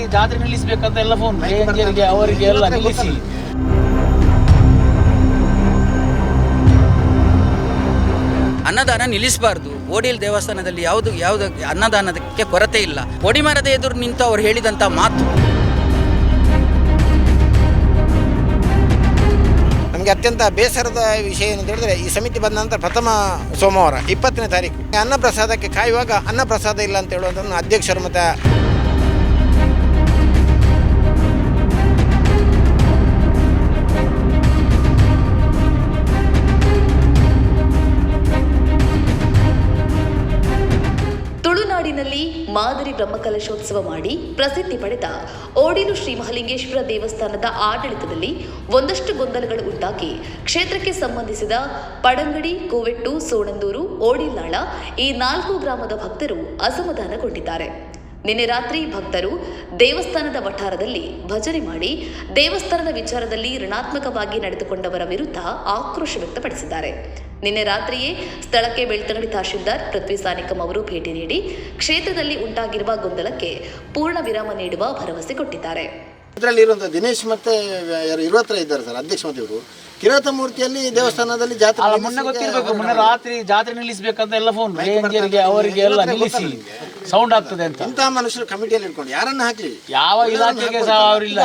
ರಾತ್ರಿ ಜಾತ್ರೆ ನಿಲ್ಲಿಸ್ಬೇಕಂತ ಎಲ್ಲ ಫೋನ್ ರೇಂಜರ್ಗೆ ಅವರಿಗೆ ಎಲ್ಲ ನಿಲ್ಲಿಸಿ. ಅನ್ನದಾನ ನಿಲ್ಲಿಸಬಾರ್ದು. ಓಡಿಲ್ ದೇವಸ್ಥಾನದಲ್ಲಿ ಯಾವುದು ಯಾವುದು ಅನ್ನದಾನಕ್ಕೆ ಕೊರತೆ ಇಲ್ಲ. ಕೊಡಿಮರದ ಎದುರು ನಿಂತು ಅವ್ರು ಹೇಳಿದಂಥ ಮಾತು. ನಮಗೆ ಅತ್ಯಂತ ಬೇಸರದ ವಿಷಯ ಏನು ಹೇಳಿದ್ರೆ ಈ ಸಮಿತಿ ಬಂದ ನಂತರ ಪ್ರಥಮ ಸೋಮವಾರ ಇಪ್ಪತ್ತನೇ ತಾರೀಕು. ಅನ್ನಪ್ರಸಾದಕ್ಕೆ ಕಾಯುವಾಗ ಅನ್ನಪ್ರಸಾದ ಇಲ್ಲ ಅಂತ ಹೇಳೋದನ್ನು ಅಧ್ಯಕ್ಷರು ಮತ್ತು ಮಾದರಿ ಬ್ರಹ್ಮಕಲಶೋತ್ಸವ ಮಾಡಿ ಪ್ರಸಿದ್ಧಿ ಪಡೆದ ಓಡಿಲು ಶ್ರೀ ಮಹಲಿಂಗೇಶ್ವರ ದೇವಸ್ಥಾನದ ಆಡಳಿತದಲ್ಲಿ ಒಂದಷ್ಟು ಗೊಂದಲಗಳು ಉಂಟಾಗಿ ಕ್ಷೇತ್ರಕ್ಕೆ ಸಂಬಂಧಿಸಿದ ಪಡಂಗಡಿ, ಕೋವೆಟ್ಟು, ಸೋಣಂದೂರು ಓಡಿಲಾಳ ಈ ನಾಲ್ಕು ಗ್ರಾಮದ ಭಕ್ತರು ಅಸಮಾಧಾನಗೊಂಡಿದ್ದಾರೆ. ನಿನ್ನೆ ರಾತ್ರಿ ಭಕ್ತರು ದೇವಸ್ಥಾನದ ವಠಾರದಲ್ಲಿ ಭಜನೆ ಮಾಡಿ ದೇವಸ್ಥಾನದ ವಿಚಾರದಲ್ಲಿ ಋಣಾತ್ಮಕವಾಗಿ ನಡೆದುಕೊಂಡವರ ವಿರುದ್ಧ ಆಕ್ರೋಶ ವ್ಯಕ್ತಪಡಿಸಿದ್ದಾರೆ. ನಿನ್ನೆ ರಾತ್ರಿಯೇ ಸ್ಥಳಕ್ಕೆ ಬೆಳ್ತಂಗಡಿ ತಹಶೀಲ್ದಾರ್ ಪೃಥ್ವಿ ಸಾನಿಕಂ ಅವರು ಭೇಟಿ ನೀಡಿ ಕ್ಷೇತ್ರದಲ್ಲಿ ಉಂಟಾಗಿರುವ ಗೊಂದಲಕ್ಕೆ ಪೂರ್ಣ ವಿರಾಮ ನೀಡುವ ಭರವಸೆ ಕೊಟ್ಟಿದ್ದಾರೆ. ಇದರಲ್ಲಿ ದಿನೇಶ್ ಮತ್ತೆ ಇದ್ದಾರೆ ಸರ್, ಅಧ್ಯಕ್ಷ ಕಿರಾತ ಮೂರ್ತಿಯಲ್ಲಿ ದೇವಸ್ಥಾನದಲ್ಲಿ ಜಾತ್ರೆ ಅಲ್ಲ ಮೊನ್ನೆ ಗೊತ್ತಿರ್ಬೇಕು ಮೊನ್ನೆ ರಾತ್ರಿ ಜಾತ್ರೆ ನಿಲ್ಲಿಸಬೇಕಂತ ಎಲ್ಲ ಫೋನ್ ರೇಂಜರ್ಗೆ ಅವರಿಗೆ ಎಲ್ಲ ನಿಲ್ಲಿಸಿ ಸೌಂಡ್ ಆಗ್ತದೆ ಅಂತ. ಇಂತಹ ಮನುಷ್ಯರು ಕಮಿಟಿಯಲ್ಲಿ ಇಟ್ಕೊಂಡು ಯಾರನ್ನ ಹಾಕಿ ಯಾವ ಇಲಾಖೆಗೆ ಸಹ ಅವರಿಲ್ಲ.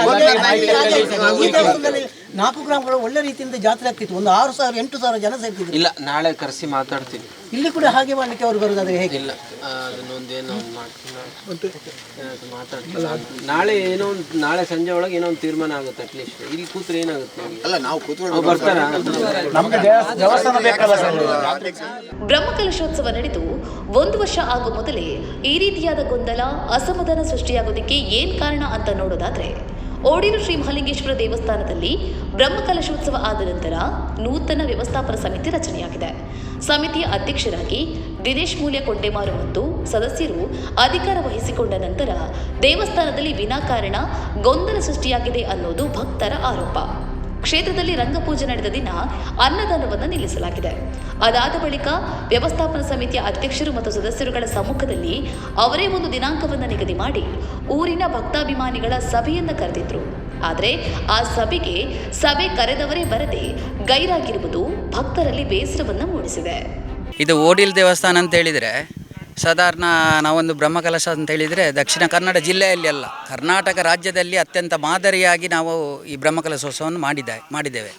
ನಾಲ್ಕು ಗ್ರಾಮಗಳು ಒಳ್ಳೆ ರೀತಿಯಿಂದ ಜಾತ್ರೆ ಆಗ್ತಿತ್ತು. ಒಂದು ಆರು ಸಾವಿರ ಎಂಟು ಸಾವಿರ ಜನ ಸೇರ್ತಿದ್ರು. ಇಲ್ಲ ನಾಳೆ ಕರೆಸಿ ಮಾತಾಡ್ತೀನಿ. ಇಲ್ಲಿ ಕೂಡ ಹಾಗೆ ಮಾಡ್ಲಿಕ್ಕೆ ಅವರು ಬರೋದಾದ್ರೆ ಹೇಗೆ? ಇಲ್ಲ ಅದನ್ನೊಂದೇನೋ ನಾಳೆ ಏನೋ ಒಂದು ನಾಳೆ ಸಂಜೆ ಒಳಗೆ ಏನೋ ಒಂದು ತೀರ್ಮಾನ ಆಗುತ್ತೆ ಅಟ್ಲೀಸ್ಟ್ ಇಲ್ಲಿ ಕೂತ್ರೆ ಏನಾಗುತ್ತೆ ಅಲ್ಲ ನಾವು ಕೂತ್ಕೊಂಡು ಬರ್ತಾರ? ಬ್ರಹ್ಮಕಲಶೋತ್ಸವ ನಡೆದು ಒಂದು ವರ್ಷ ಆಗೋ ಮೊದಲೇ ಈ ರೀತಿಯಾದ ಗೊಂದಲ ಅಸಮಾಧಾನ ಸೃಷ್ಟಿಯಾಗೋದಕ್ಕೆ ಏನ್ ಕಾರಣ ಅಂತ ನೋಡೋದಾದ್ರೆ ಓಡಿರು ಶ್ರೀ ಮಹಾಲಿಂಗೇಶ್ವರ ದೇವಸ್ಥಾನದಲ್ಲಿ ಬ್ರಹ್ಮಕಲಶೋತ್ಸವ ಆದ ನಂತರ ನೂತನ ವ್ಯವಸ್ಥಾಪನ ಸಮಿತಿ ರಚನೆಯಾಗಿದೆ. ಸಮಿತಿಯ ಅಧ್ಯಕ್ಷರಾಗಿ ದಿನೇಶ್ ಮೂಲ್ಯ ಕೊಂಡೆಮಾರು ಮತ್ತು ಸದಸ್ಯರು ಅಧಿಕಾರ ವಹಿಸಿಕೊಂಡ ನಂತರ ದೇವಸ್ಥಾನದಲ್ಲಿ ವಿನಾಕಾರಣ ಗೊಂದಲ ಸೃಷ್ಟಿಯಾಗಿದೆ ಅನ್ನೋದು ಭಕ್ತರ ಆರೋಪ. ಕ್ಷೇತ್ರದಲ್ಲಿ ರಂಗಪೂಜೆ ನಡೆದ ದಿನ ಅನ್ನದಾನವನ್ನು ನಿಲ್ಲಿಸಲಾಗಿದೆ. ಅದಾದ ಬಳಿಕ ವ್ಯವಸ್ಥಾಪನಾ ಸಮಿತಿಯ ಅಧ್ಯಕ್ಷರು ಮತ್ತು ಸದಸ್ಯರುಗಳ ಸಮ್ಮುಖದಲ್ಲಿ ಅವರೇ ಒಂದು ದಿನಾಂಕವನ್ನು ನಿಗದಿ ಮಾಡಿ ಊರಿನ ಭಕ್ತಾಭಿಮಾನಿಗಳ ಸಭೆಯನ್ನು ಕರೆದಿದ್ರು. ಆದರೆ ಆ ಸಭೆಗೆ ಸಭೆ ಕರೆದವರೇ ಬರದೆ ಗೈರಾಗಿರುವುದು ಭಕ್ತರಲ್ಲಿ ಬೇಸರವನ್ನು ಮೂಡಿಸಿದೆ. ಇದು ಓಡಿಲ್ ದೇವಸ್ಥಾನ ಅಂತ ಹೇಳಿದರೆ ಸಾಧಾರಣ ನಾವೊಂದು ಬ್ರಹ್ಮಕಲಶ ಅಂತ ಹೇಳಿದರೆ ದಕ್ಷಿಣ ಕನ್ನಡ ಜಿಲ್ಲೆಯಲ್ಲಿ ಅಲ್ಲ, ಕರ್ನಾಟಕ ರಾಜ್ಯದಲ್ಲಿ ಅತ್ಯಂತ ಮಾದರಿಯಾಗಿ ನಾವು ಈ ಬ್ರಹ್ಮಕಲಶೋತ್ಸವವನ್ನು ಮಾಡಿದ್ದೆ ಮಾಡಿದ್ದೇವೆ.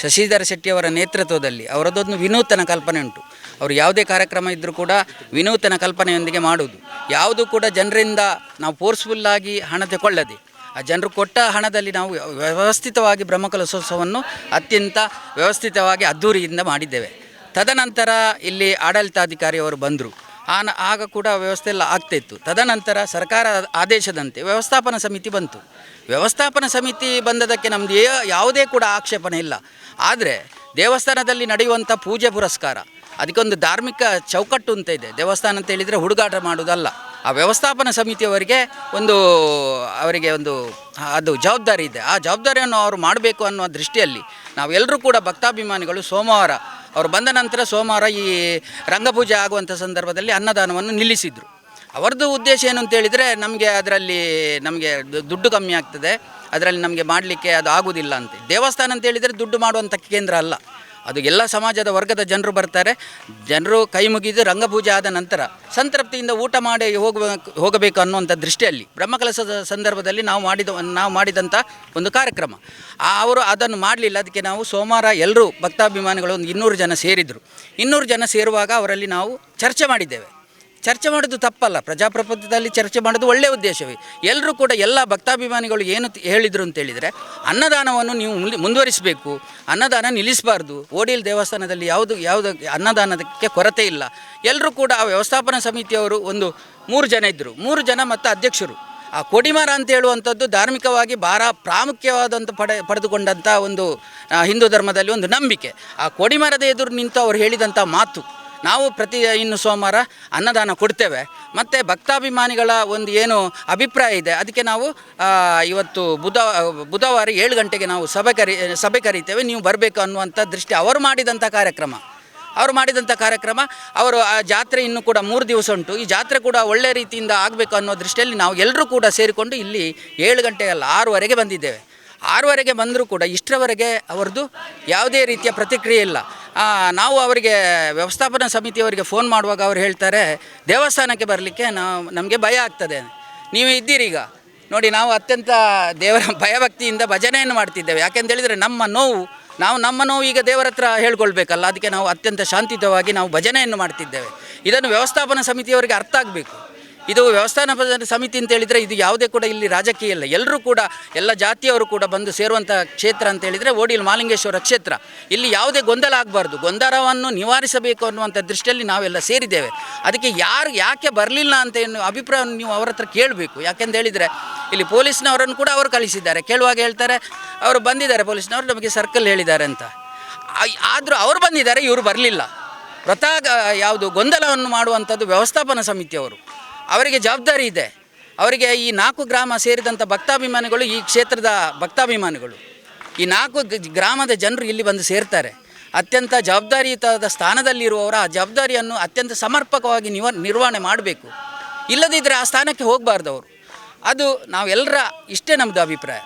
ಶಶಿಧರ ಶೆಟ್ಟಿಯವರ ನೇತೃತ್ವದಲ್ಲಿ ಅವರದೊಂದು ವಿನೂತನ ಕಲ್ಪನೆ ಉಂಟು. ಅವರು ಯಾವುದೇ ಕಾರ್ಯಕ್ರಮ ಇದ್ದರೂ ಕೂಡ ವಿನೂತನ ಕಲ್ಪನೆಯೊಂದಿಗೆ ಮಾಡುವುದು. ಯಾವುದು ಕೂಡ ಜನರಿಂದ ನಾವು ಫೋರ್ಸ್ಫುಲ್ಲಾಗಿ ಹಣ ತಗೊಳ್ಳದೆ ಆ ಜನರು ಕೊಟ್ಟ ಹಣದಲ್ಲಿ ನಾವು ವ್ಯವಸ್ಥಿತವಾಗಿ ಬ್ರಹ್ಮಕಲಶೋತ್ಸವವನ್ನು ಅತ್ಯಂತ ವ್ಯವಸ್ಥಿತವಾಗಿ ಅದ್ಧೂರಿಯಿಂದ ಮಾಡಿದ್ದೇವೆ. ತದನಂತರ ಇಲ್ಲಿ ಆಡಳಿತಾಧಿಕಾರಿಯವರು ಬಂದರು. ಆನ ಆಗ ಕೂಡ ವ್ಯವಸ್ಥೆ ಎಲ್ಲ ಆಗ್ತಾಯಿತ್ತು ತದನಂತರ ಸರ್ಕಾರ ಆದೇಶದಂತೆ ವ್ಯವಸ್ಥಾಪನಾ ಸಮಿತಿ ಬಂತು. ವ್ಯವಸ್ಥಾಪನಾ ಸಮಿತಿ ಬಂದದಕ್ಕೆ ನಮ್ಮದು ಯಾವುದೇ ಕೂಡ ಆಕ್ಷೇಪಣೆ ಇಲ್ಲ. ಆದರೆ ದೇವಸ್ಥಾನದಲ್ಲಿ ನಡೆಯುವಂಥ ಪೂಜೆ ಪುರಸ್ಕಾರ, ಅದಕ್ಕೊಂದು ಧಾರ್ಮಿಕ ಚೌಕಟ್ಟು ಅಂತ ಇದೆ. ದೇವಸ್ಥಾನ ಅಂತ ಹೇಳಿದರೆ ಹುಡುಗಾಟ ಮಾಡುವುದಲ್ಲ. ಆ ವ್ಯವಸ್ಥಾಪನಾ ಸಮಿತಿಯವರಿಗೆ ಒಂದು, ಅವರಿಗೆ ಒಂದು, ಅದು ಜವಾಬ್ದಾರಿ ಇದೆ. ಆ ಜವಾಬ್ದಾರಿಯನ್ನು ಅವರು ಮಾಡಬೇಕು ಅನ್ನೋ ದೃಷ್ಟಿಯಲ್ಲಿ ನಾವೆಲ್ಲರೂ ಕೂಡ ಭಕ್ತಾಭಿಮಾನಿಗಳು ಸೋಮವಾರ, ಅವರು ಬಂದ ನಂತರ ಸೋಮವಾರ ಈ ರಂಗಪೂಜೆ ಆಗುವಂಥ ಸಂದರ್ಭದಲ್ಲಿ ಅನ್ನದಾನವನ್ನು ನಿಲ್ಲಿಸಿದರು. ಅವರದ್ದು ಉದ್ದೇಶ ಏನು ಅಂತ ಹೇಳಿದರೆ ನಮಗೆ ಅದರಲ್ಲಿ ನಮಗೆ ದುಡ್ಡು ಕಮ್ಮಿ ಆಗ್ತದೆ. ಅದರಲ್ಲಿ ನಮಗೆ ಮಾಡಲಿಕ್ಕೆ ಅದು ಆಗುವುದಿಲ್ಲ ಅಂತ. ದೇವಸ್ಥಾನ ಅಂತ ಹೇಳಿದರೆ ದುಡ್ಡು ಮಾಡುವಂಥ ಕೇಂದ್ರ ಅಲ್ಲ. ಅದು ಎಲ್ಲ ಸಮಾಜದ ವರ್ಗದ ಜನರು ಬರ್ತಾರೆ. ಜನರು ಕೈ ಮುಗಿದು ರಂಗಪೂಜೆ ಆದ ನಂತರ ಸಂತೃಪ್ತಿಯಿಂದ ಊಟ ಮಾಡಿ ಹೋಗಬೇಕು ಹೋಗಬೇಕು ಅನ್ನುವಂಥ ದೃಷ್ಟಿಯಲ್ಲಿ ಬ್ರಹ್ಮಕಲಶದ ಸಂದರ್ಭದಲ್ಲಿ ನಾವು ಮಾಡಿದ, ನಾವು ಮಾಡಿದಂಥ ಒಂದು ಕಾರ್ಯಕ್ರಮ. ಅವರು ಅದನ್ನು ಮಾಡಲಿಲ್ಲ. ಅದಕ್ಕೆ ನಾವು ಸೋಮವಾರ ಎಲ್ಲರೂ ಭಕ್ತಾಭಿಮಾನಿಗಳು ಒಂದು ಇನ್ನೂರು ಜನ ಸೇರಿದರು. ಇನ್ನೂರು ಜನ ಸೇರುವಾಗ ಅವರಲ್ಲಿ ನಾವು ಚರ್ಚೆ ಮಾಡಿದ್ದೇವೆ. ಚರ್ಚೆ ಮಾಡೋದು ತಪ್ಪಲ್ಲ. ಪ್ರಜಾಪ್ರಭುತ್ವದಲ್ಲಿ ಚರ್ಚೆ ಮಾಡೋದು ಒಳ್ಳೆಯ ಉದ್ದೇಶವೇ. ಎಲ್ಲರೂ ಕೂಡ ಎಲ್ಲ ಭಕ್ತಾಭಿಮಾನಿಗಳು ಏನು ಹೇಳಿದರು ಅಂತ ಹೇಳಿದರೆ, ಅನ್ನದಾನವನ್ನು ನೀವು ಮುಂದುವರಿಸಬೇಕು. ಅನ್ನದಾನ ನಿಲ್ಲಿಸಬಾರ್ದು. ಓಡಿಲ್ ದೇವಸ್ಥಾನದಲ್ಲಿ ಯಾವುದು ಯಾವುದು ಅನ್ನದಾನಕ್ಕೆ ಕೊರತೆ ಇಲ್ಲ. ಎಲ್ಲರೂ ಕೂಡ ಆ ವ್ಯವಸ್ಥಾಪನಾ ಸಮಿತಿಯವರು ಒಂದು ಮೂರು ಜನ ಇದ್ದರು ಮೂರು ಜನ ಮತ್ತು ಅಧ್ಯಕ್ಷರು. ಆ ಕೊಡಿಮರ ಅಂತ ಹೇಳುವಂಥದ್ದು ಧಾರ್ಮಿಕವಾಗಿ ಭಾರ ಪ್ರಾಮುಖ್ಯವಾದಂಥ ಪಡೆ ಪಡೆದುಕೊಂಡಂಥ ಒಂದು ಹಿಂದೂ ಧರ್ಮದಲ್ಲಿ ಒಂದು ನಂಬಿಕೆ. ಆ ಕೊಡಿಮರದ ಎದುರು ನಿಂತು ಅವರು ಹೇಳಿದಂಥ ಮಾತು. ನಾವು ಪ್ರತಿ ಇನ್ನು ಸೋಮವಾರ ಅನ್ನದಾನ ಕೊಡ್ತೇವೆ. ಮತ್ತು ಭಕ್ತಾಭಿಮಾನಿಗಳ ಒಂದು ಏನು ಅಭಿಪ್ರಾಯ ಇದೆ, ಅದಕ್ಕೆ ನಾವು ಇವತ್ತು ಬುಧ, ಬುಧವಾರ ಏಳು ಗಂಟೆಗೆ ನಾವು ಸಭೆ ಕರಿ, ಸಭೆ ಕರೀತೇವೆ. ನೀವು ಬರಬೇಕು ಅನ್ನುವಂಥ ದೃಷ್ಟಿ, ಅವರು ಮಾಡಿದಂಥ ಕಾರ್ಯಕ್ರಮ. ಅವರು ಮಾಡಿದಂಥ ಕಾರ್ಯಕ್ರಮ, ಅವರು ಆ ಜಾತ್ರೆ ಇನ್ನೂ ಕೂಡ ಮೂರು ದಿವಸ ಉಂಟು. ಈ ಜಾತ್ರೆ ಕೂಡ ಒಳ್ಳೆಯ ರೀತಿಯಿಂದ ಆಗಬೇಕು ಅನ್ನೋ ದೃಷ್ಟಿಯಲ್ಲಿ ನಾವು ಎಲ್ಲರೂ ಕೂಡ ಸೇರಿಕೊಂಡು ಇಲ್ಲಿ ಏಳು ಗಂಟೆಗಲ್ಲ ಆರೂವರೆಗೆ ಬಂದಿದ್ದೇವೆ. ಆರೂವರೆಗೆ ಬಂದರೂ ಕೂಡ ಇಷ್ಟರವರೆಗೆ ಅವರದ್ದು ಯಾವುದೇ ರೀತಿಯ ಪ್ರತಿಕ್ರಿಯೆ ಇಲ್ಲ. ನಾವು ಅವರಿಗೆ ವ್ಯವಸ್ಥಾಪನಾ ಸಮಿತಿಯವರಿಗೆ ಫೋನ್ ಮಾಡುವಾಗ ಅವರು ಹೇಳ್ತಾರೆ, ದೇವಸ್ಥಾನಕ್ಕೆ ಬರಲಿಕ್ಕೆ ನಾವು, ನಮಗೆ ಭಯ ಆಗ್ತದೆ. ನೀವು ಇದ್ದೀರಿ ಈಗ. ನೋಡಿ, ನಾವು ಅತ್ಯಂತ ದೇವರ ಭಯಭಕ್ತಿಯಿಂದ ಭಜನೆಯನ್ನು ಮಾಡ್ತಿದ್ದೇವೆ. ಯಾಕೆಂತ ಹೇಳಿದರೆ ನಮ್ಮ ನೋವು, ನಾವು ನಮ್ಮ ನೋವು ಈಗ ದೇವರ ಹತ್ರ ಹೇಳ್ಕೊಳ್ಬೇಕಲ್ಲ. ಅದಕ್ಕೆ ನಾವು ಅತ್ಯಂತ ಶಾಂತಿಯುತವಾಗಿ ನಾವು ಭಜನೆಯನ್ನು ಮಾಡ್ತಿದ್ದೇವೆ. ಇದನ್ನು ವ್ಯವಸ್ಥಾಪನಾ ಸಮಿತಿಯವರಿಗೆ ಅರ್ಥ ಆಗಬೇಕು. ಇದು ವ್ಯವಸ್ಥಾನ ಸಮಿತಿ ಅಂತ ಹೇಳಿದರೆ ಇದು ಯಾವುದೇ ಕೂಡ ಇಲ್ಲಿ ರಾಜಕೀಯ ಇಲ್ಲ. ಎಲ್ಲರೂ ಕೂಡ, ಎಲ್ಲ ಜಾತಿಯವರು ಕೂಡ ಬಂದು ಸೇರುವಂಥ ಕ್ಷೇತ್ರ ಅಂತ ಹೇಳಿದರೆ ಓಡಿಲ್ ಮಾಲಿಂಗೇಶ್ವರ ಕ್ಷೇತ್ರ. ಇಲ್ಲಿ ಯಾವುದೇ ಗೊಂದಲ ಆಗಬಾರ್ದು. ಗೊಂದಲವನ್ನು ನಿವಾರಿಸಬೇಕು ಅನ್ನುವಂಥ ದೃಷ್ಟಿಯಲ್ಲಿ ನಾವೆಲ್ಲ ಸೇರಿದ್ದೇವೆ. ಅದಕ್ಕೆ ಯಾರು ಯಾಕೆ ಬರಲಿಲ್ಲ ಅಂತ ಏನು ಅಭಿಪ್ರಾಯವನ್ನು ನೀವು ಅವರ ಹತ್ರ ಕೇಳಬೇಕು. ಯಾಕೆಂತ ಹೇಳಿದರೆ, ಇಲ್ಲಿ ಪೊಲೀಸ್ನವರನ್ನು ಕೂಡ ಅವರು ಕಳಿಸಿದ್ದಾರೆ. ಕೇಳುವಾಗ ಹೇಳ್ತಾರೆ, ಅವರು ಬಂದಿದ್ದಾರೆ ಪೊಲೀಸ್ನವರು, ನಮಗೆ ಸರ್ಕಲ್ ಹೇಳಿದ್ದಾರೆ ಅಂತ. ಆದರೂ ಅವರು ಬಂದಿದ್ದಾರೆ, ಇವರು ಬರಲಿಲ್ಲ. ವ್ರತ ಯಾವುದು ಗೊಂದಲವನ್ನು ಮಾಡುವಂಥದ್ದು ವ್ಯವಸ್ಥಾಪನಾ ಸಮಿತಿಯವರು. ಅವರಿಗೆ ಜವಾಬ್ದಾರಿ ಇದೆ. ಅವರಿಗೆ ಈ ನಾಲ್ಕು ಗ್ರಾಮ ಸೇರಿದಂಥ ಭಕ್ತಾಭಿಮಾನಿಗಳು ಈ ಕ್ಷೇತ್ರದ ಭಕ್ತಾಭಿಮಾನಿಗಳು. ಈ ನಾಲ್ಕು ಗ್ರಾಮದ ಜನರು ಇಲ್ಲಿ ಬಂದು ಸೇರ್ತಾರೆ. ಅತ್ಯಂತ ಜವಾಬ್ದಾರಿಯುತವಾದ ಸ್ಥಾನದಲ್ಲಿರುವವರ ಆ ಜವಾಬ್ದಾರಿಯನ್ನು ಅತ್ಯಂತ ಸಮರ್ಪಕವಾಗಿ ನಿವ ನಿರ್ವಹಣೆ ಮಾಡಬೇಕು. ಇಲ್ಲದಿದ್ದರೆ ಆ ಸ್ಥಾನಕ್ಕೆ ಹೋಗಬಾರ್ದು ಅವರು. ಅದು ನಾವೆಲ್ಲರ ಇಷ್ಟೇ ನಮ್ಮದು ಅಭಿಪ್ರಾಯ.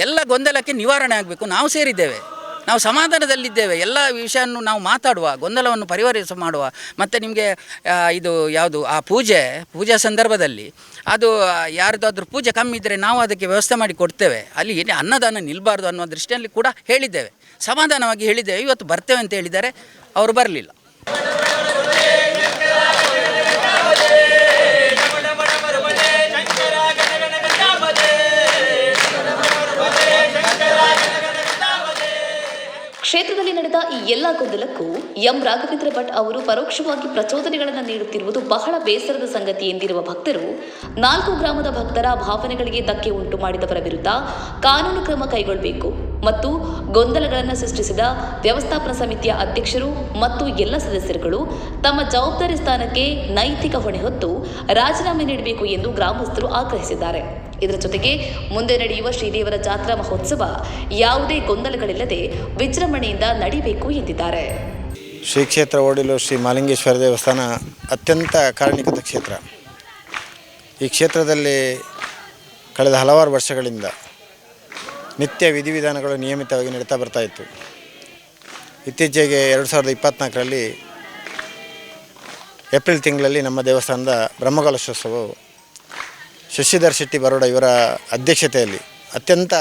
ಎಲ್ಲ ಗೊಂದಲಕ್ಕೆ ನಿವಾರಣೆ ಆಗಬೇಕು. ನಾವು ಸೇರಿದ್ದೇವೆ. ನಾವು ಸಮಾಧಾನದಲ್ಲಿದ್ದೇವೆ. ಎಲ್ಲ ವಿಷಯವನ್ನು ನಾವು ಮಾತಾಡುವ, ಗೊಂದಲವನ್ನು ಪರಿವರಿಸ ಮಾಡುವ. ಮತ್ತು ನಿಮಗೆ ಇದು ಯಾವುದು, ಆ ಪೂಜೆ, ಪೂಜಾ ಸಂದರ್ಭದಲ್ಲಿ ಅದು ಯಾರದಾದ್ರೂ ಪೂಜೆ ಕಮ್ಮಿ ಇದ್ದರೆ ನಾವು ಅದಕ್ಕೆ ವ್ಯವಸ್ಥೆ ಮಾಡಿ ಕೊಡ್ತೇವೆ. ಅಲ್ಲಿ ಏನೇ ಅನ್ನದಾನ ನಿಲ್ಲಬಾರ್ದು ಅನ್ನೋ ದೃಷ್ಟಿಯಲ್ಲಿ ಕೂಡ ಹೇಳಿದ್ದೇವೆ. ಸಮಾಧಾನವಾಗಿ ಹೇಳಿದ್ದೇವೆ. ಇವತ್ತು ಬರ್ತೇವೆ ಅಂತ ಹೇಳಿದ್ದಾರೆ. ಅವರು ಬರಲಿಲ್ಲ. ಈ ಎಲ್ಲ ಗೊಂದಲಕ್ಕೂ ಎಂ. ರಾಘವೇಂದ್ರ ಭಟ್ ಅವರು ಪರೋಕ್ಷವಾಗಿ ಪ್ರಚೋದನೆಗಳನ್ನು ನೀಡುತ್ತಿರುವುದು ಬಹಳ ಬೇಸರದ ಸಂಗತಿ ಎಂದಿರುವ ಭಕ್ತರು, ನಾಲ್ಕು ಗ್ರಾಮದ ಭಕ್ತರ ಭಾವನೆಗಳಿಗೆ ಧಕ್ಕೆ ಉಂಟು ಮಾಡಿದವರ ವಿರುದ್ಧ ಕಾನೂನು ಕ್ರಮ ಕೈಗೊಳ್ಳಬೇಕು. ಮತ್ತು ಗೊಂದಲಗಳನ್ನು ಸೃಷ್ಟಿಸಿದ ವ್ಯವಸ್ಥಾಪನಾ ಸಮಿತಿಯ ಅಧ್ಯಕ್ಷರು ಮತ್ತು ಎಲ್ಲ ಸದಸ್ಯರುಗಳು ತಮ್ಮ ಜವಾಬ್ದಾರಿ ಸ್ಥಾನಕ್ಕೆ ನೈತಿಕ ಹೊಣೆ ಹೊತ್ತು ರಾಜೀನಾಮೆ ನೀಡಬೇಕು ಎಂದು ಗ್ರಾಮಸ್ಥರು ಆಗ್ರಹಿಸಿದ್ದಾರೆ. ಇದರ ಜೊತೆಗೆ ಮುಂದೆ ನಡೆಯುವ ಶ್ರೀದೇವರ ಜಾತ್ರಾ ಮಹೋತ್ಸವ ಯಾವುದೇ ಗೊಂದಲಗಳಿಲ್ಲದೆ ವಿಜೃಂಭಣೆಯಿಂದ ನಡೀಬೇಕು ಎಂದಿದ್ದಾರೆ. ಶ್ರೀ ಕ್ಷೇತ್ರ ಓಡಿಲು ಶ್ರೀ ಮಾಲಿಂಗೇಶ್ವರ ದೇವಸ್ಥಾನ ಅತ್ಯಂತ ಕಾರಣಿಕದ ಕ್ಷೇತ್ರ. ಈ ಕ್ಷೇತ್ರದಲ್ಲಿ ಕಳೆದ ಹಲವಾರು ವರ್ಷಗಳಿಂದ ನಿತ್ಯ ವಿಧಿವಿಧಾನಗಳು ನಿಯಮಿತವಾಗಿ ನಡೀತಾ ಬರ್ತಾ ಇತ್ತು. ಇತ್ತೀಚೆಗೆ ಎರಡು ಸಾವಿರದ ಇಪ್ಪತ್ನಾಲ್ಕರಲ್ಲಿ ಏಪ್ರಿಲ್ ತಿಂಗಳಲ್ಲಿ ನಮ್ಮ ದೇವಸ್ಥಾನದ ಬ್ರಹ್ಮಕಲಶೋತ್ಸವವು ಶಶಿಧರ್ ಶೆಟ್ಟಿ ಬರೋಡ ಇವರ ಅಧ್ಯಕ್ಷತೆಯಲ್ಲಿ ಅತ್ಯಂತ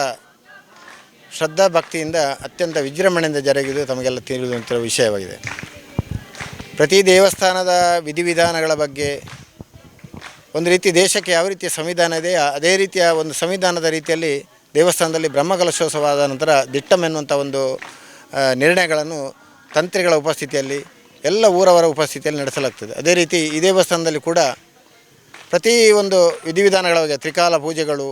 ಶ್ರದ್ಧಾ ಭಕ್ತಿಯಿಂದ, ಅತ್ಯಂತ ವಿಜೃಂಭಣೆಯಿಂದ ಜರುಗಿದು ತಮಗೆಲ್ಲ ತಿಳಿದಂಥ ವಿಷಯವಾಗಿದೆ. ಪ್ರತಿ ದೇವಸ್ಥಾನದ ವಿಧಿವಿಧಾನಗಳ ಬಗ್ಗೆ ಒಂದು ರೀತಿ ದೇಶಕ್ಕೆ ಯಾವ ರೀತಿಯ ಸಂವಿಧಾನ ಇದೆ, ಅದೇ ರೀತಿಯ ಒಂದು ಸಂವಿಧಾನದ ರೀತಿಯಲ್ಲಿ ದೇವಸ್ಥಾನದಲ್ಲಿ ಬ್ರಹ್ಮಕಲಶೋತ್ಸವ ಆದ ನಂತರ ದಿಟ್ಟಂ ಎನ್ನುವಂಥ ಒಂದು ನಿರ್ಣಯಗಳನ್ನು ತಂತ್ರಿಗಳ ಉಪಸ್ಥಿತಿಯಲ್ಲಿ, ಎಲ್ಲ ಊರವರ ಉಪಸ್ಥಿತಿಯಲ್ಲಿ ನಡೆಸಲಾಗ್ತದೆ. ಅದೇ ರೀತಿ ಈ ದೇವಸ್ಥಾನದಲ್ಲಿ ಕೂಡ ಪ್ರತಿ ಒಂದು ವಿಧಿವಿಧಾನಗಳ ಬಗ್ಗೆ ತ್ರಿಕಾಲ ಪೂಜೆಗಳು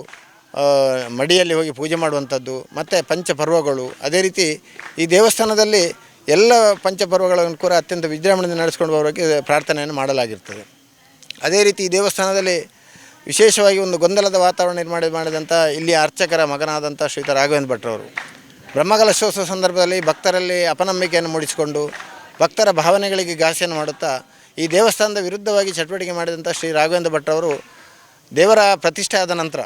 ಮಡಿಯಲ್ಲಿ ಹೋಗಿ ಪೂಜೆ ಮಾಡುವಂಥದ್ದು, ಮತ್ತು ಪಂಚಪರ್ವಗಳು, ಅದೇ ರೀತಿ ಈ ದೇವಸ್ಥಾನದಲ್ಲಿ ಎಲ್ಲ ಪಂಚಪರ್ವಗಳನ್ನು ಕೂಡ ಅತ್ಯಂತ ವಿಜೃಂಭಣೆಯಿಂದ ನಡೆಸ್ಕೊಂಡು ಬರೋಕ್ಕೆ ಪ್ರಾರ್ಥನೆಯನ್ನು ಮಾಡಲಾಗಿರ್ತದೆ. ಅದೇ ರೀತಿ ಈ ದೇವಸ್ಥಾನದಲ್ಲಿ ವಿಶೇಷವಾಗಿ ಒಂದು ಗೊಂದಲದ ವಾತಾವರಣ ನಿರ್ಮಾಣ ಮಾಡಿದಂಥ ಇಲ್ಲಿಯ ಅರ್ಚಕರ ಮಗನಾದಂಥ ಶ್ರೀತ ರಾಘವೇಂದ್ರ ಭಟ್ರವರು ಬ್ರಹ್ಮಕಲಶೋತ್ಸವ ಸಂದರ್ಭದಲ್ಲಿ ಭಕ್ತರಲ್ಲಿ ಅಪನಂಬಿಕೆಯನ್ನು ಮೂಡಿಸಿಕೊಂಡು ಭಕ್ತರ ಭಾವನೆಗಳಿಗೆ ಘಾಸಿಯನ್ನು ಮಾಡುತ್ತಾ ಈ ದೇವಸ್ಥಾನದ ವಿರುದ್ಧವಾಗಿ ಚಟುವಟಿಕೆ ಮಾಡಿದಂಥ ಶ್ರೀ ರಾಘವೇಂದ್ರ ಭಟ್ರವರು ದೇವರ ಪ್ರತಿಷ್ಠೆ ಆದ ನಂತರ,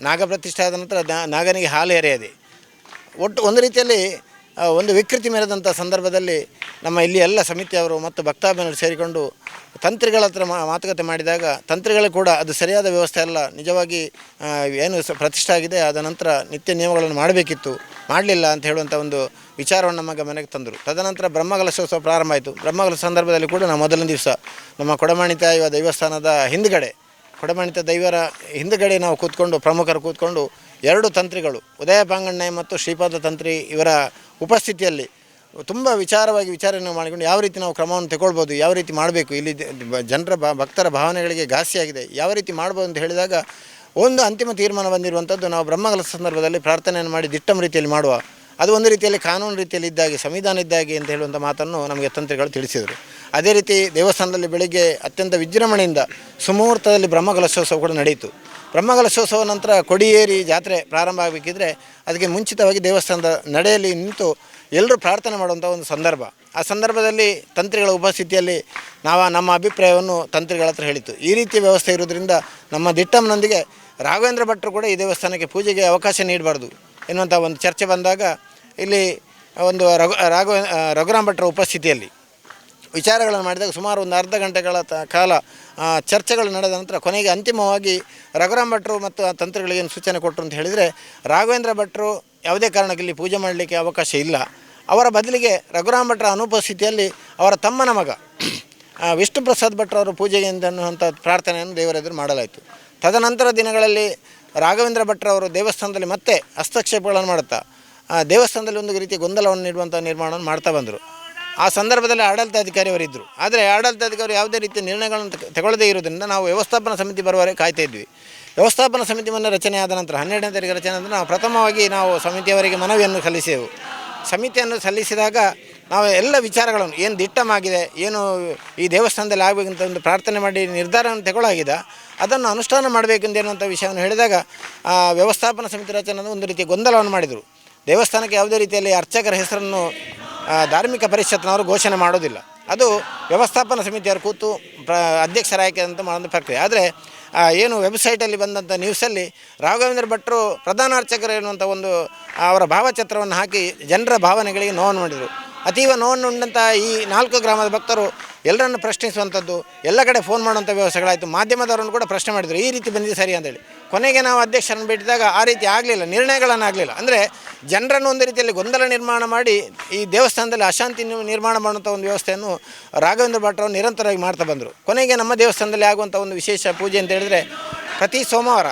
ನಾಗ ಪ್ರತಿಷ್ಠೆ ಆದ ನಂತರ ನಾಗನಿಗೆ ಹಾಲು ಎರೆಯದೆ. ಒಟ್ಟು ಒಂದು ರೀತಿಯಲ್ಲಿ ಒಂದು ವಿಕೃತಿ ಮೆರೆದಂಥ ಸಂದರ್ಭದಲ್ಲಿ ನಮ್ಮ ಇಲ್ಲಿ ಎಲ್ಲ ಸಮಿತಿಯವರು ಮತ್ತು ಭಕ್ತಾಭಿಮಾನಿಗಳು ಸೇರಿಕೊಂಡು ತಂತ್ರಿಗಳ ಹತ್ರ ಮಾತುಕತೆ ಮಾಡಿದಾಗ ತಂತ್ರಿಗಳು ಕೂಡ ಅದು ಸರಿಯಾದ ವ್ಯವಸ್ಥೆ ಅಲ್ಲ. ನಿಜವಾಗಿ ಏನು ಪ್ರತಿಷ್ಠೆ ಆಗಿದೆ, ಆದ ನಂತರ ನಿತ್ಯ ನಿಯಮಗಳನ್ನು ಮಾಡಬೇಕಿತ್ತು. ಮಾಡಲಿಲ್ಲ ಅಂತ ಹೇಳುವಂಥ ಒಂದು ವಿಚಾರವನ್ನು ನಮ್ಮ ಗಮನಕ್ಕೆ ತಂದರು. ತದನಂತರ ಬ್ರಹ್ಮಕಲಶೋತ್ಸವ ಪ್ರಾರಂಭ ಆಯಿತು. ಬ್ರಹ್ಮಕಲಶ ಸಂದರ್ಭದಲ್ಲಿ ಕೂಡ ನಾವು ಮೊದಲನೇ ದಿವಸ ನಮ್ಮ ಕೊಡಮಾಣಿತ ಇವ ದೈವಸ್ಥಾನದ ಹಿಂದುಗಡೆ, ಕೊಡಮಾಣಿತ ದೈವರ ಹಿಂದುಗಡೆ ನಾವು ಕೂತ್ಕೊಂಡು, ಪ್ರಮುಖರು ಕೂತ್ಕೊಂಡು ಎರಡು ತಂತ್ರಿಗಳು, ಉದಯ ಪಾಂಗಣ್ಣ ಮತ್ತು ಶ್ರೀಪಾದ ತಂತ್ರಿ ಇವರ ಉಪಸ್ಥಿತಿಯಲ್ಲಿ ತುಂಬ ವಿಚಾರವಾಗಿ ವಿಚಾರಣೆ ಮಾಡಿಕೊಂಡು ಯಾವ ರೀತಿ ನಾವು ಕ್ರಮವನ್ನು ತಗೊಳ್ಬೋದು, ಯಾವ ರೀತಿ ಮಾಡಬೇಕು, ಇಲ್ಲಿ ಜನರ ಭಕ್ತರ ಭಾವನೆಗಳಿಗೆ ಘಾಸಿಯಾಗಿದೆ, ಯಾವ ರೀತಿ ಮಾಡ್ಬೋದು ಅಂತ ಹೇಳಿದಾಗ ಒಂದು ಅಂತಿಮ ತೀರ್ಮಾನ ಬಂದಿರುವಂಥದ್ದು ನಾವು ಬ್ರಹ್ಮಗಲ ಸಂದರ್ಭದಲ್ಲಿ ಪ್ರಾರ್ಥನೆಯನ್ನು ಮಾಡಿ ದಿಟ್ಟಮ ರೀತಿಯಲ್ಲಿ ಮಾಡುವ, ಅದು ಒಂದು ರೀತಿಯಲ್ಲಿ ಕಾನೂನು ರೀತಿಯಲ್ಲಿ ಇದ್ದಾಗೆ, ಸಂವಿಧಾನ ಇದ್ದಾಗಿ ಅಂತ ಹೇಳುವಂಥ ಮಾತನ್ನು ನಮಗೆ ತಂತ್ರಿಗಳು ತಿಳಿಸಿದರು. ಅದೇ ರೀತಿ ದೇವಸ್ಥಾನದಲ್ಲಿ ಬೆಳಿಗ್ಗೆ ಅತ್ಯಂತ ವಿಜೃಂಭಣೆಯಿಂದ ಸುಮುಹೂರ್ತದಲ್ಲಿ ಬ್ರಹ್ಮಕಲಶೋತ್ಸವ ಕೂಡ ನಡೆಯಿತು. ಬ್ರಹ್ಮಕಲಶೋತ್ಸವ ನಂತರ ಕೊಡಿಯೇರಿ ಜಾತ್ರೆ ಪ್ರಾರಂಭ ಆಗಬೇಕಿದ್ರೆ ಅದಕ್ಕೆ ಮುಂಚಿತವಾಗಿ ದೇವಸ್ಥಾನದ ನಡೆಯಲ್ಲಿ ನಿಂತು ಎಲ್ಲರೂ ಪ್ರಾರ್ಥನೆ ಮಾಡುವಂಥ ಒಂದು ಸಂದರ್ಭ. ಆ ಸಂದರ್ಭದಲ್ಲಿ ತಂತ್ರಿಗಳ ಉಪಸ್ಥಿತಿಯಲ್ಲಿ ನಾವು ನಮ್ಮ ಅಭಿಪ್ರಾಯವನ್ನು ತಂತ್ರಿಗಳ ಹತ್ರ ಹೇಳಿತ್ತು ಈ ರೀತಿಯ ವ್ಯವಸ್ಥೆ ಇರೋದ್ರಿಂದ ನಮ್ಮ ದಿಟ್ಟಮ್ಮನೊಂದಿಗೆ ರಾಘವೇಂದ್ರ ಭಟ್ರು ಕೂಡ ಈ ದೇವಸ್ಥಾನಕ್ಕೆ ಪೂಜೆಗೆ ಅವಕಾಶ ನೀಡಬಾರ್ದು ಎನ್ನುವಂಥ ಒಂದು ಚರ್ಚೆ ಬಂದಾಗ ಇಲ್ಲಿ ಒಂದು ರಘು ರಾಘವ ರಘುರಾಮ್ ಭಟ್ರ ಉಪಸ್ಥಿತಿಯಲ್ಲಿ ವಿಚಾರಗಳನ್ನು ಮಾಡಿದಾಗ ಸುಮಾರು ಒಂದು ಅರ್ಧ ಗಂಟೆಗಳ ತ- ಕಾಲ ಚರ್ಚೆಗಳು ನಡೆದ ನಂತರ ಕೊನೆಗೆ ಅಂತಿಮವಾಗಿ ರಘುರಾಮ್ ಭಟ್ರು ಮತ್ತು ಆ ತಂತ್ರಿಗಳಿಗೆ ಏನು ಸೂಚನೆ ಕೊಟ್ಟರು ಅಂತ ಹೇಳಿದರೆ, ರಾಘವೇಂದ್ರ ಭಟ್ರು ಯಾವುದೇ ಕಾರಣಕ್ಕೆ ಇಲ್ಲಿ ಪೂಜೆ ಮಾಡಲಿಕ್ಕೆ ಅವಕಾಶ ಇಲ್ಲ. ಅವರ ಬದಲಿಗೆ ರಘುರಾಮ್ ಭಟ್ರ ಅನುಪಸ್ಥಿತಿಯಲ್ಲಿ ಅವರ ತಮ್ಮನ ಮಗ ವಿಷ್ಣು ಪ್ರಸಾದ್ ಭಟ್ರು ಅವರು ಪೂಜೆಗೆ ಅನ್ನುವಂಥ ಪ್ರಾರ್ಥನೆಯನ್ನು ದೇವರ ಎದುರು ಮಾಡಲಾಯಿತು. ತದನಂತರ ದಿನಗಳಲ್ಲಿ ರಾಘವೇಂದ್ರ ಭಟ್ರು ಅವರು ದೇವಸ್ಥಾನದಲ್ಲಿ ಮತ್ತೆ ಹಸ್ತಕ್ಷೇಪಗಳನ್ನು ಮಾಡುತ್ತಾ ದೇವಸ್ಥಾನದಲ್ಲಿ ಒಂದು ರೀತಿಯ ಗೊಂದಲವನ್ನು ನೀಡುವಂಥ ನಿರ್ಮಾಣವನ್ನು ಮಾಡ್ತಾ ಬಂದರು. ಆ ಸಂದರ್ಭದಲ್ಲಿ ಆಡಳಿತಾಧಿಕಾರಿಯವರಿದ್ದರು. ಆದರೆ ಆಡಳಿತಾಧಿಕಾರಿ ಯಾವುದೇ ರೀತಿಯ ನಿರ್ಣಯಗಳನ್ನು ತಗ- ತಗೊಳ್ಳದೇ ಇರೋದ್ರಿಂದ ನಾವು ವ್ಯವಸ್ಥಾಪನಾ ಸಮಿತಿ ಬರುವವರೆಗೆ ಕಾಯ್ತಾ ಇದ್ವಿ. ವ್ಯವಸ್ಥಾಪನಾ ಸಮಿತಿ ಮೊನ್ನೆ ರಚನೆ ಆದ ನಂತರ, ಹನ್ನೆರಡನೇ ತಾರೀಕು ರಚನೆ ನಂತರ ನಾವು ಪ್ರಥಮವಾಗಿ ನಾವು ಸಮಿತಿಯವರಿಗೆ ಮನವಿಯನ್ನು ಸಲ್ಲಿಸೆವು. ಸಮಿತಿಯನ್ನು ಸಲ್ಲಿಸಿದಾಗ ನಾವು ಎಲ್ಲ ವಿಚಾರಗಳನ್ನು, ಏನು ದಿಟ್ಟಮಾಗಿದೆ, ಏನು ಈ ದೇವಸ್ಥಾನದಲ್ಲಿ ಆಗಬೇಕಂತ ಒಂದು ಪ್ರಾರ್ಥನೆ ಮಾಡಿ ನಿರ್ಧಾರವನ್ನು ತಗೊಳ್ಳಾಗಿದೆ ಅದನ್ನು ಅನುಷ್ಠಾನ ಮಾಡಬೇಕೆಂದು ಅನ್ನುವಂಥ ವಿಷಯವನ್ನು ಹೇಳಿದಾಗ ವ್ಯವಸ್ಥಾಪನಾ ಸಮಿತಿ ರಚನೆ ಒಂದು ರೀತಿಯ ಗೊಂದಲವನ್ನು ಮಾಡಿದರು. ದೇವಸ್ಥಾನಕ್ಕೆ ಯಾವುದೇ ರೀತಿಯಲ್ಲಿ ಅರ್ಚಕರ ಹೆಸರನ್ನು ಧಾರ್ಮಿಕ ಪರಿಷತ್ನವರು ಘೋಷಣೆ ಮಾಡೋದಿಲ್ಲ. ಅದು ವ್ಯವಸ್ಥಾಪನಾ ಸಮಿತಿಯವರು ಕೂತು ಪ್ರ ಅಧ್ಯಕ್ಷರ ಆಯ್ಕೆ ಅಂತ ಮಾಡೋದು ಪ್ರಕ್ರಿಯೆ. ಆದರೆ ಏನು ವೆಬ್ಸೈಟಲ್ಲಿ ಬಂದಂಥ ನ್ಯೂಸಲ್ಲಿ ರಾಘವೇಂದ್ರ ಭಟ್ರು ಪ್ರಧಾನ ಅರ್ಚಕರು ಎನ್ನುವಂಥ ಒಂದು ಅವರ ಭಾವಚಿತ್ರವನ್ನು ಹಾಕಿ ಜನರ ಭಾವನೆಗಳಿಗೆ ನೋವನ್ನು ಮಾಡಿದರು. ಅತೀವ ನೋವನ್ನು ಉಂಡಂಥ ಈ ನಾಲ್ಕು ಗ್ರಾಮದ ಭಕ್ತರು ಎಲ್ಲರನ್ನು ಪ್ರಶ್ನಿಸುವಂಥದ್ದು ಎಲ್ಲ ಕಡೆ ಫೋನ್ ಮಾಡುವಂಥ ವ್ಯವಸ್ಥೆಗಳಾಯಿತು. ಮಾಧ್ಯಮದವರನ್ನು ಕೂಡ ಪ್ರಶ್ನೆ ಮಾಡಿದರು, ಈ ರೀತಿ ಬಂದಿದೆ ಸರಿ ಅಂತೇಳಿ. ಕೊನೆಗೆ ನಾವು ಅಧ್ಯಕ್ಷರನ್ನು ಬಿಟ್ಟಿದಾಗ ಆ ರೀತಿ ಆಗಲಿಲ್ಲ, ನಿರ್ಣಯಗಳನ್ನಾಗಲಿಲ್ಲ. ಅಂದರೆ ಜನರನ್ನು ಒಂದು ರೀತಿಯಲ್ಲಿ ಗೊಂದಲ ನಿರ್ಮಾಣ ಮಾಡಿ ಈ ದೇವಸ್ಥಾನದಲ್ಲಿ ಅಶಾಂತಿ ನಿರ್ಮಾಣ ಮಾಡುವಂಥ ಒಂದು ವ್ಯವಸ್ಥೆಯನ್ನು ರಾಘವೇಂದ್ರ ಭಟ್ರು ನಿರಂತರವಾಗಿ ಮಾಡ್ತಾ ಬಂದರು. ಕೊನೆಗೆ ನಮ್ಮ ದೇವಸ್ಥಾನದಲ್ಲಿ ಆಗುವಂಥ ಒಂದು ವಿಶೇಷ ಪೂಜೆ ಅಂತ ಹೇಳಿದರೆ ಪ್ರತಿ ಸೋಮವಾರ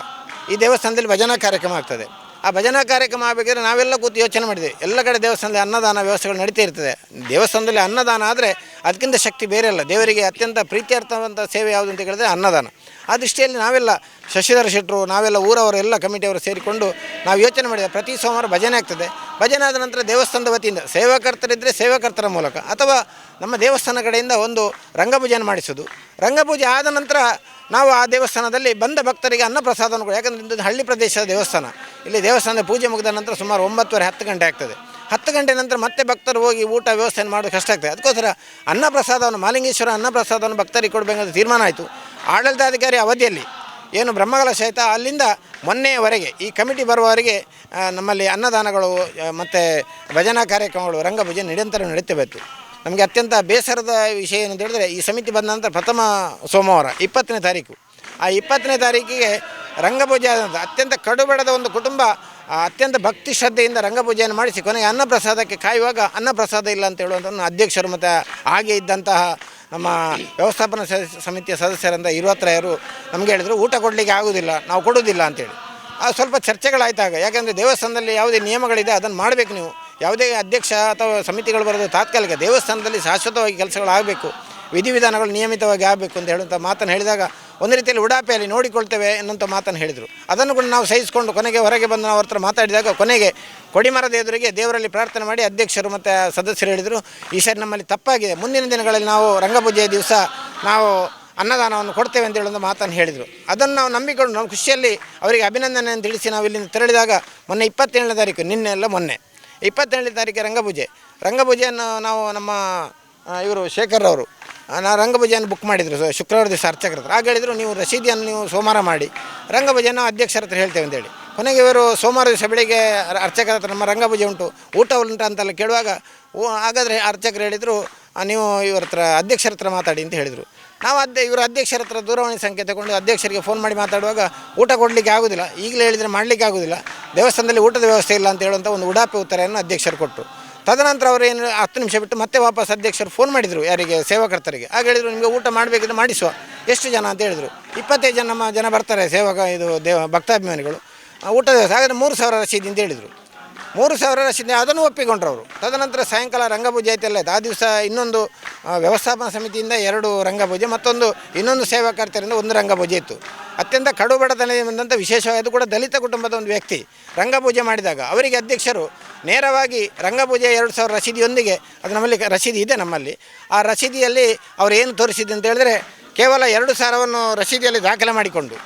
ಈ ದೇವಸ್ಥಾನದಲ್ಲಿ ಭಜನಾ ಕಾರ್ಯಕ್ರಮ ಆಗ್ತದೆ. ಆ ಭಜನಾ ಕಾರ್ಯಕ್ರಮ ಆಗಬೇಕಾದ್ರೆ ನಾವೆಲ್ಲ ಕೂತು ಯೋಚನೆ ಮಾಡಿದ್ವಿ. ಎಲ್ಲ ಕಡೆ ದೇವಸ್ಥಾನದಲ್ಲಿ ಅನ್ನದಾನ ವ್ಯವಸ್ಥೆಗಳು ನಡೀತಾ ಇರ್ತದೆ. ದೇವಸ್ಥಾನದಲ್ಲಿ ಅನ್ನದಾನ ಆದರೆ ಅದಕ್ಕಿಂತ ಶಕ್ತಿ ಬೇರೆ ಅಲ್ಲ. ದೇವರಿಗೆ ಅತ್ಯಂತ ಪ್ರೀತಿಯರ್ಥವಂಥ ಸೇವೆ ಯಾವುದು ಅಂತ ಹೇಳಿದ್ರೆ ಅನ್ನದಾನ. ಆ ದೃಷ್ಟಿಯಲ್ಲಿ ನಾವೆಲ್ಲ ಶಶಿಧರ ಶೆಟ್ಟರು ನಾವೆಲ್ಲ ಊರವರು ಎಲ್ಲ ಕಮಿಟಿಯವರು ಸೇರಿಕೊಂಡು ನಾವು ಯೋಚನೆ ಮಾಡಿದ ಪ್ರತಿ ಸೋಮವಾರ ಭಜನೆ ಆಗ್ತದೆ. ಭಜನೆ ಆದ ನಂತರ ದೇವಸ್ಥಾನದ ವತಿಯಿಂದ ಸೇವಾಕರ್ತರಿದ್ದರೆ ಸೇವಾಕರ್ತರ ಮೂಲಕ ಅಥವಾ ನಮ್ಮ ದೇವಸ್ಥಾನ ಕಡೆಯಿಂದ ಒಂದು ರಂಗಪೂಜೆಯನ್ನು ಮಾಡಿಸೋದು. ರಂಗಪೂಜೆ ಆದ ನಂತರ ನಾವು ಆ ದೇವಸ್ಥಾನದಲ್ಲಿ ಬಂದ ಭಕ್ತರಿಗೆ ಅನ್ನಪ್ರಸಾದವನ್ನು ಕೊಡಿ. ಯಾಕಂದರೆ ಇದು ಹಳ್ಳಿ ಪ್ರದೇಶದ ದೇವಸ್ಥಾನ. ಇಲ್ಲಿ ದೇವಸ್ಥಾನದ ಪೂಜೆ ಮುಗಿದ ನಂತರ ಸುಮಾರು ಒಂಬತ್ತುವರೆ ಹತ್ತು ಗಂಟೆ ಆಗ್ತದೆ. ಹತ್ತು ಗಂಟೆ ನಂತರ ಮತ್ತೆ ಭಕ್ತರು ಹೋಗಿ ಊಟ ವ್ಯವಸ್ಥೆಯನ್ನು ಮಾಡೋದು ಕಷ್ಟ ಆಗ್ತದೆ. ಅದಕ್ಕೋಸ್ಕರ ಅನ್ನಪ್ರಸಾದವನ್ನು, ಮಾಲಿಂಗೇಶ್ವರ ಅನ್ನಪ್ರಸಾದವನ್ನು ಭಕ್ತರಿಗೆ ಕೊಡಬೇಕಂತ ತೀರ್ಮಾನ ಆಯಿತು. ಆಡಳಿತಾಧಿಕಾರಿ ಅವಧಿಯಲ್ಲಿ ಏನು ಬ್ರಹ್ಮಗಳ ಸಹಿತ ಅಲ್ಲಿಂದ ಮೊನ್ನೆಯವರೆಗೆ ಈ ಕಮಿಟಿ ಬರುವವರೆಗೆ ನಮ್ಮಲ್ಲಿ ಅನ್ನದಾನಗಳು ಮತ್ತು ಭಜನಾ ಕಾರ್ಯಕ್ರಮಗಳು ರಂಗಭೂಜೆ ನಿರಂತರ ನಡೀತಬೇಕು. ನಮಗೆ ಅತ್ಯಂತ ಬೇಸರದ ವಿಷಯ ಏನು ಅಂತ ಹೇಳಿದ್ರೆ ಈ ಸಮಿತಿ ಬಂದ ನಂತರ ಪ್ರಥಮ ಸೋಮವಾರ, ಇಪ್ಪತ್ತನೇ ತಾರೀಕು. ಆ ಇಪ್ಪತ್ತನೇ ತಾರೀಕಿಗೆ ರಂಗಭೂಜೆ ಆದಂಥ ಅತ್ಯಂತ ಕಡುಬಡದ ಒಂದು ಕುಟುಂಬ ಅತ್ಯಂತ ಭಕ್ತಿ ಶ್ರದ್ಧೆಯಿಂದ ರಂಗಪೂಜೆಯನ್ನು ಮಾಡಿಸಿ ಕೊನೆಗೆ ಅನ್ನಪ್ರಸಾದಕ್ಕೆ ಕಾಯುವಾಗ ಅನ್ನಪ್ರಸಾದ ಇಲ್ಲ ಅಂತ ಹೇಳುವಂಥದ್ದು ಅಧ್ಯಕ್ಷರು ಮತ್ತು ಹಾಗೆ ಇದ್ದಂತಹ ನಮ್ಮ ವ್ಯವಸ್ಥಾಪನಾ ಸಮಿತಿಯ ಸದಸ್ಯರಂತ ಯಾರು ನಮಗೆ ಹೇಳಿದರು, ಊಟ ಕೊಡಲಿಕ್ಕೆ ಆಗೋದಿಲ್ಲ, ನಾವು ಕೊಡೋದಿಲ್ಲ ಅಂತೇಳಿ. ಆ, ಸ್ವಲ್ಪ ಚರ್ಚೆಗಳಾಯ್ತಾಗ ಯಾಕೆಂದರೆ ದೇವಸ್ಥಾನದಲ್ಲಿ ಯಾವುದೇ ನಿಯಮಗಳಿದೆ, ಅದನ್ನು ಮಾಡಬೇಕು ನೀವು. ಯಾವುದೇ ಅಧ್ಯಕ್ಷ ಅಥವಾ ಸಮಿತಿಗಳು ಬರೋದು ತಾತ್ಕಾಲಿಕ ದೇವಸ್ಥಾನದಲ್ಲಿ ಶಾಶ್ವತವಾಗಿ ಕೆಲಸಗಳಾಗಬೇಕು ವಿಧಿವಿಧಾನಗಳು ನಿಯಮಿತವಾಗಿ ಆಗಬೇಕು ಅಂತ ಹೇಳುವಂಥ ಮಾತನ್ನು ಹೇಳಿದಾಗ ಒಂದು ರೀತಿಯಲ್ಲಿ ಉಡಾಪೆಯಲ್ಲಿ ನೋಡಿಕೊಳ್ತೇವೆ ಎನ್ನುವಂಥ ಮಾತನ್ನು ಹೇಳಿದರು. ಅದನ್ನು ಕೂಡ ನಾವು ಸಹಿಸಿಕೊಂಡು ಕೊನೆಗೆ ಹೊರಗೆ ಬಂದು ನಾವು ಹತ್ರ ಮಾತಾಡಿದಾಗ ಕೊನೆಗೆ ಕೊಡಿಮರದ ಎದುರಿಗೆ ದೇವರಲ್ಲಿ ಪ್ರಾರ್ಥನೆ ಮಾಡಿ ಅಧ್ಯಕ್ಷರು ಮತ್ತು ಸದಸ್ಯರು ಹೇಳಿದರು, ಈ ಸರಿ ನಮ್ಮಲ್ಲಿ ತಪ್ಪಾಗಿದೆ. ಮುಂದಿನ ದಿನಗಳಲ್ಲಿ ನಾವು ರಂಗಪೂಜೆಯ ದಿವಸ ನಾವು ಅನ್ನದಾನವನ್ನು ಕೊಡ್ತೇವೆ ಅಂತ ಹೇಳೋದು ಮಾತನ್ನು ಹೇಳಿದರು. ಅದನ್ನು ನಾವು ನಂಬಿಕೊಂಡು ನಾವು ಖುಷಿಯಲ್ಲಿ ಅವರಿಗೆ ಅಭಿನಂದನೆಯನ್ನು ತಿಳಿಸಿ ನಾವು ಇಲ್ಲಿಂದ ತೆರಳಿದಾಗ ಮೊನ್ನೆ ಇಪ್ಪತ್ತೇಳನೇ ತಾರೀಕು, ನಿನ್ನೆ ಎಲ್ಲ ಮೊನ್ನೆ, ಇಪ್ಪತ್ತೇಳನೇ ತಾರೀಕು ರಂಗಪೂಜೆ. ರಂಗಪೂಜೆಯನ್ನು ನಾವು ನಮ್ಮ ಇವರು ಶೇಖರ್ ಅವರು. ನಾನು ರಂಗಭಜೆಯನ್ನು ಬುಕ್ ಮಾಡಿದರು ಸೊ ಶುಕ್ರವಾರ ದಿವಸ ಅರ್ಚಕರ ಹತ್ರ. ಆಗ ಹೇಳಿದರು ನೀವು ರಸೀದಿಯನ್ನು ನೀವು ಸೋಮವಾರ ಮಾಡಿ. ರಂಗಭಜನ ಅಧ್ಯಕ್ಷರ ಹತ್ರ ಹೇಳ್ತೇವೆ ಅಂತೇಳಿ ಕೊನೆಗೆ ಇವರು ಸೋಮವಾರ ದಿವಸ ಬೆಳಿಗ್ಗೆ ಅರ್- ಅರ್ಚಕರ ಹತ್ರ ನಮ್ಮ ರಂಗಭಜೆ ಉಂಟು. ಊಟ ಉಂಟು ಅಂತೆಲ್ಲ ಕೇಳುವಾಗ ಓ ಹಾಗಾದರೆ ಅರ್ಚಕರು ಹೇಳಿದರು "ಆ, ನೀವು ಇವ್ರ ಹತ್ರ ಅಧ್ಯಕ್ಷರ ಹತ್ರ ಮಾತಾಡಿ ಅಂತ ಹೇಳಿದರು. ನಾವು ಅಧ್ಯ ಇವರು ಅಧ್ಯಕ್ಷರ ಹತ್ರ ದೂರವಾಣಿ ಸಂಖ್ಯೆ ತಗೊಂಡು ಅಧ್ಯಕ್ಷರಿಗೆ ಫೋನ್ ಮಾಡಿ ಮಾತಾಡುವಾಗ ಊಟ ಕೊಡಲಿಕ್ಕೆ ಆಗೋದಿಲ್ಲ. ಈಗಲೇ ಹೇಳಿದರೆ ಮಾಡಲಿಕ್ಕೆ ಆಗೋದಿಲ್ಲ. ದೇವಸ್ಥಾನದಲ್ಲಿ ಊಟದ ವ್ಯವಸ್ಥೆ ಇಲ್ಲ ಅಂತ ಹೇಳುವಂಥ ಒಂದು ಉಡಾಪೆ ಉತ್ತರವನ್ನು ಅಧ್ಯಕ್ಷರು ಕೊಟ್ಟರು ತದನಂತರ ಅವರು ಏನು ಹತ್ತು ನಿಮಿಷ ಬಿಟ್ಟು ಮತ್ತೆ ವಾಪಸ್ ಅಧ್ಯಕ್ಷರು ಫೋನ್ ಮಾಡಿದರು, ಯಾರಿಗೆ ಸೇವಕರ್ತರಿಗೆ. ಆಗ ಹೇಳಿದರು, ನಿಮಗೆ ಊಟ ಮಾಡಬೇಕಿದ್ರೆ ಮಾಡಿಸುವ. ಎಷ್ಟು ಜನ ಅಂತ ಹೇಳಿದರು. ಇಪ್ಪತ್ತೈದು ಜನ ನಮ್ಮ ಜನ ಬರ್ತಾರೆ ಸೇವಕ, ಇದು ದೇವ, ಭಕ್ತಾಭಿಮಾನಿಗಳು. ಊಟದ ಹಾಗಾದರೆ ಮೂರು ಸಾವಿರ ರಸೀದಿ ಅಂತ ಹೇಳಿದರು. ಮೂರು ಸಾವಿರ ರಸೀದಿ ಅದನ್ನು ಒಪ್ಪಿಕೊಂಡ್ರು ಅವರು. ತದನಂತರ ಸಾಯಂಕಾಲ ರಂಗಪೂಜೆ ಆಯ್ತು ಆ ದಿವಸ ಇನ್ನೊಂದು ವ್ಯವಸ್ಥಾಪನಾ ಸಮಿತಿಯಿಂದ ಎರಡು ರಂಗಪೂಜೆ, ಮತ್ತೊಂದು, ಇನ್ನೊಂದು ಸೇವಾಕರ್ತರಿಂದ ಒಂದು ರಂಗಪೂಜೆ ಇತ್ತು. ಅತ್ಯಂತ ಕಡು ಬಂದಂಥ ವಿಶೇಷವಾಗಿ ಅದು ಕೂಡ ದಲಿತ ಕುಟುಂಬದ ಒಂದು ವ್ಯಕ್ತಿ ರಂಗಪೂಜೆ ಮಾಡಿದಾಗ, ಅವರಿಗೆ ಅಧ್ಯಕ್ಷರು ನೇರವಾಗಿ ರಂಗಪೂಜೆ ಎರಡು ಸಾವಿರ ರಸೀದಿಯೊಂದಿಗೆ ಅದು ನಮ್ಮಲ್ಲಿ ರಸೀದಿ ಇದೆ ನಮ್ಮಲ್ಲಿ. ಆ ರಸೀದಿಯಲ್ಲಿ ಅವರು ಏನು ತೋರಿಸಿದೆ ಅಂತ ಹೇಳಿದ್ರೆ ಕೇವಲ ಎರಡು ಸಾವಿರವನ್ನು ರಸೀದಿಯಲ್ಲಿ ದಾಖಲೆ ಮಾಡಿಕೊಂಡು,